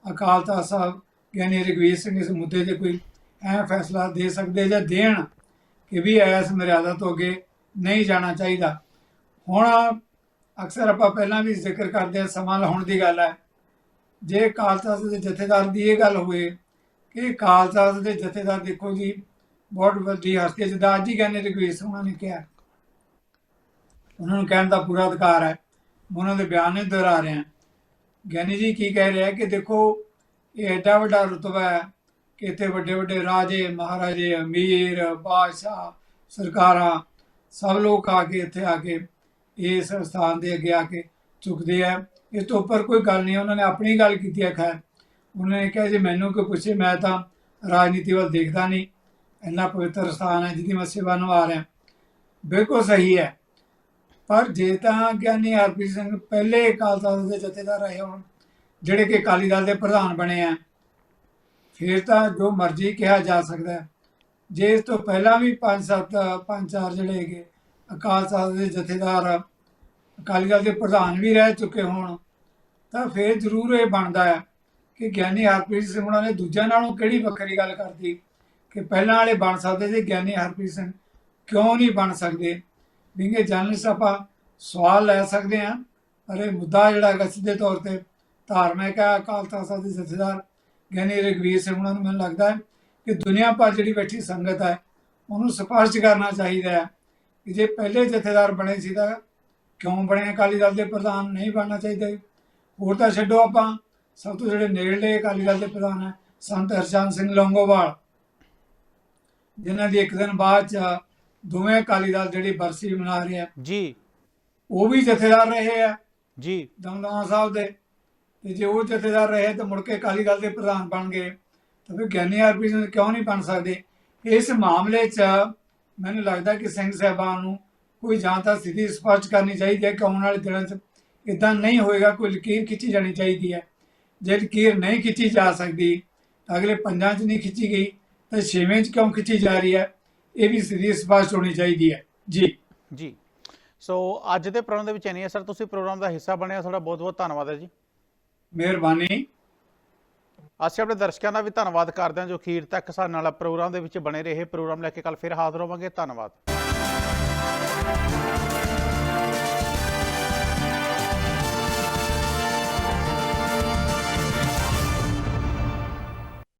ਅਕਾਲ ਤਖਤ ਸਾਹਿਬ ਗਿਆਨੀ ਰਘਵੀਰ ਸਿੰਘ ਇਸ ਮੁੱਦੇ 'ਤੇ ਕੋਈ ਐ ਫੈਸਲਾ ਦੇ ਸਕਦੇ ਜਾਂ ਦੇਣ ਕਿ ਵੀ ਐਸ ਮਰਿਆਦਾ ਤੋਂ ਅੱਗੇ ਨਹੀਂ ਜਾਣਾ ਚਾਹੀਦਾ। ਹੁਣ ਅਕਸਰ ਆਪਾਂ ਪਹਿਲਾਂ ਵੀ ਜ਼ਿਕਰ ਕਰਦੇ ਹਾਂ, ਸਮਾਂ ਲਾਉਣ ਦੀ ਗੱਲ ਹੈ। ਜੇ ਅਕਾਲ ਤਖਤ ਦੇ ਜਥੇਦਾਰ ਦੀ ਇਹ ਗੱਲ ਹੋਏ ਕਿ ਅਕਾਲ ਤਖਤ ਦੇ ਜਥੇਦਾਰ ਦੇਖੋ ਜੀ ਬਹੁਤ ਵੱਡੀ ਹਸਤੀ ਜਿੱਦਾਂ ਅੱਜ ਹੀ ਕਹਿੰਦੇ ਰਘਵੀਰ ਸਿੰਘ ਉਹਨਾਂ ਨੇ ਕਿਹਾ। ਉਹਨਾਂ ਨੂੰ ਕਹਿਣ ਦਾ ਪੂਰਾ ਅਧਿਕਾਰ ਹੈ। ਉਹਨਾਂ ਦੇ ਬਿਆਨ ਨਹੀਂ ਦੁਹਰਾ ਰਿਹਾ। ਗਿਆਨੀ ਜੀ ਕੀ ਕਹਿ ਰਿਹਾ ਕਿ ਦੇਖੋ, ਇਹ ਐਡਾ ਵੱਡਾ ਰੁਤਬਾ ਹੈ ਕਿ ਇੱਥੇ ਵੱਡੇ ਵੱਡੇ ਰਾਜੇ, ਮਹਾਰਾਜੇ, ਅਮੀਰ, ਬਾਦਸ਼ਾਹ, ਸਰਕਾਰਾਂ, ਸਭ ਲੋਕ ਆ ਕੇ ਇੱਥੇ ਆ ਕੇ ਇਸ ਸਥਾਨ ਦੇ ਅੱਗੇ ਆ ਕੇ ਝੁਕਦੇ ਆ। ਇਸ ਤੋਂ ਉੱਪਰ ਕੋਈ ਗੱਲ ਨਹੀਂ ਉਹਨਾਂ ਨੇ ਆਪਣੀ ਗੱਲ ਕੀਤੀ ਹੈ। ਖੈਰ, ਉਹਨਾਂ ਨੇ ਕਿਹਾ, ਜੇ ਮੈਨੂੰ ਕੋਈ ਪੁੱਛੇ, ਮੈਂ ਤਾਂ ਰਾਜਨੀਤੀ ਵੱਲ ਦੇਖਦਾ ਨਹੀਂ। ਇੰਨਾ ਪਵਿੱਤਰ ਸਥਾਨ ਹੈ ਜਿਹਦੀ ਮੈਂ ਸੇਵਾ ਨਿਭਾ ਰਿਹਾ। ਬਿਲਕੁਲ ਸਹੀ ਹੈ। ਪਰ ਜੇ ਤਾਂ ਗਿਆਨੀ ਹਰਪ੍ਰੀਤ ਸਿੰਘ ਪਹਿਲੇ ਅਕਾਲ ਤਖਤ ਦੇ ਜਥੇਦਾਰ ਰਹੇ ਹੋਣ, ਜਿਹੜੇ ਕਿ ਅਕਾਲੀ ਦਲ ਦੇ ਪ੍ਰਧਾਨ ਬਣੇ ਆ, ਫਿਰ ਤਾਂ ਜੋ ਮਰਜ਼ੀ ਕਿਹਾ ਜਾ ਸਕਦਾ ਜੇ ਇਸ ਤੋਂ ਪਹਿਲਾਂ ਵੀ ਪੰਜ ਸੱਤ, ਪੰਜ ਚਾਰ ਜਿਹੜੇ ਹੈਗੇ ਅਕਾਲ ਤਖਤ ਦੇ ਜਥੇਦਾਰ ਅਕਾਲੀ ਦਲ ਦੇ ਪ੍ਰਧਾਨ ਵੀ ਰਹਿ ਚੁੱਕੇ ਹੋਣ, ਤਾਂ ਫਿਰ ਜ਼ਰੂਰ ਇਹ ਬਣਦਾ ਹੈ ਕਿ ਗਿਆਨੀ ਹਰਪ੍ਰੀਤ ਸਿੰਘ ਉਹਨਾਂ ਨੇ ਦੂਜਿਆਂ ਨਾਲੋਂ ਕਿਹੜੀ ਵੱਖਰੀ ਗੱਲ ਕਰਦੀ ਕਿ ਪਹਿਲਾਂ ਵਾਲੇ ਬਣ ਸਕਦੇ ਸੀ ਗਿਆਨੀ ਹਰਪ੍ਰੀਤ ਸਿੰਘ। ਕਿਉਂ ਨਹੀਂ ਬਣ ਸਕਦੇ? ਵਿੰਗੇ ਜਰਨਲਿਸਟ ਆਪਾਂ ਸਵਾਲ ਲੈ ਸਕਦੇ ਹਾਂ, ਪਰ ਇਹ ਮੁੱਦਾ ਜਿਹੜਾ ਹੈਗਾ ਸਿੱਧੇ ਤੌਰ ਤੇ ਧਾਰਮਿਕ ਹੈ, ਅਕਾਲ ਤਖਤ ਸਾਹਿਬ ਦੇ ਜਥੇਦਾਰ ਗਿਆਨੀ ਰਘਵੀਰ ਸਿੰਘ ਉਹਨਾਂ ਨੂੰ ਮੈਨੂੰ ਲੱਗਦਾ ਹੈ ਕਿ ਦੁਨੀਆ ਭਰ ਜਿਹੜੀ ਬੈਠੀ ਸੰਗਤ ਹੈ, ਉਹਨੂੰ ਸਪਸ਼ਟ ਕਰਨਾ ਚਾਹੀਦਾ ਹੈ ਕਿ ਜੇ ਪਹਿਲੇ ਜਥੇਦਾਰ ਬਣੇ ਸੀ ਤਾਂ ਕਿਉਂ ਬਣੇ? ਅਕਾਲੀ ਦਲ ਦੇ ਪ੍ਰਧਾਨ ਨਹੀਂ ਬਣਨਾ ਚਾਹੀਦਾ। ਹੋਰ ਤਾਂ ਛੱਡੋ ਆਪਾਂ, ਸਭ ਤੋਂ ਜਿਹੜੇ ਨੇੜਲੇ ਅਕਾਲੀ ਦਲ ਦੇ ਪ੍ਰਧਾਨ ਹੈ, ਸੰਤ ਹਰਚੰਦ ਸਿੰਘ ਲੌਂਗੋਵਾਲ। ਜਿਨ੍ਹਾਂ ਦੀ ਇੱਕ ਦਿਨ ਬਾਅਦ ਚ ਦੋਵੇਂ ਅਕਾਲੀ ਦਲ ਜਿਹੜੀ ਬਰਸੀ ਮਨਾ ਰਹੇ ਆ ਜੀ। ਉਹ ਵੀ ਜਥੇਦਾਰ ਰਹੇ ਆ। ਜੀ। ਦਮਦਮਾ ਸਾਹਿਬ ਦੇ। ਤੇ ਜੇ ਉਹ ਜਥੇਦਾਰ ਰਹੇ ਤਾਂ ਮੁੜ ਕੇ ਅਕਾਲੀ ਦਲ ਦੇ ਪ੍ਰਧਾਨ ਬਣ ਗਏ। ਤਾਂ ਫਿਰ ਗਿਆਨੀ ਆਰਪੀ ਸਿੰਘ ਕਿਉਂ ਨਹੀਂ ਬਣ ਸਕਦੇ? ਇਸ ਮਾਮਲੇ 'ਚ ਮੈਨੂੰ ਲੱਗਦਾ ਕਿ ਸਿੰਘ ਸਾਹਿਬਾਨ ਨੂੰ ਕੋਈ ਜਾਂ ਤਾਂ ਸਥਿਤੀ ਸਪਸ਼ਟ ਕਰਨੀ ਚਾਹੀਦੀ ਹੈ ਕਿ ਆਉਣ ਵਾਲੇ ਦਿਨਾਂ 'ਚ ਇਦਾਂ ਨਹੀਂ ਹੋਏਗਾ ਕੋਈ ਲਕੀਰ ਖਿੱਚੀ ਜਾਣੀ ਚਾਹੀਦੀ ਹੈ। ਜੇ ਲਕੀਰ ਨਹੀਂ ਖਿੱਚੀ ਜਾ ਸਕਦੀ ਤਾਂ ਅਗਲੇ ਪੰਜਾਂ 'ਚ ਨਹੀਂ ਖਿੱਚੀ ਗਈ। ਛੇਵੇਂ 'ਚ ਕਿਉਂ ਖਿੱਚੀ ਜਾ ਰਹੀ ਹੈ? ਇਹ ਵੀ ਸਥਿਤੀ ਸਪਸ਼ਟ ਹੋਣੀ ਚਾਹੀਦੀ ਹੈ। ਜੀ। ਜੀ। ਸੋ ਅੱਜ ਦੇ ਪ੍ਰੋਗਰਾਮ ਦੇ ਵਿੱਚ ਨਹੀਂ ਹੈ ਸਰ ਤੁਸੀਂ ਪ੍ਰੋਗਰਾਮ ਦਾ ਹਿੱਸਾ ਬਣਿਆ ਤੁਹਾਡਾ ਬਹੁਤ ਬਹੁਤ ਧੰਨਵਾਦ ਹੈ ਜੀ। ਮਿਹਰਬਾਨੀ। ਅਸੀਂ ਆਪਣੇ ਦਰਸ਼ਕਾਂ ਦਾ ਵੀ ਧੰਨਵਾਦ ਕਰਦੇ ਹਾਂ ਜੋ ਅਖੀਰ ਤੱਕ ਸਾਡੇ ਨਾਲ ਪ੍ਰੋਗਰਾਮ ਦੇ ਵਿੱਚ ਬਣੇ ਰਹੇ। ਪ੍ਰੋਗਰਾਮ ਲੈ ਕੇ ਕੱਲ ਫਿਰ ਹਾਜ਼ਰ ਹੋਵਾਂਗੇ। ਧੰਨਵਾਦ।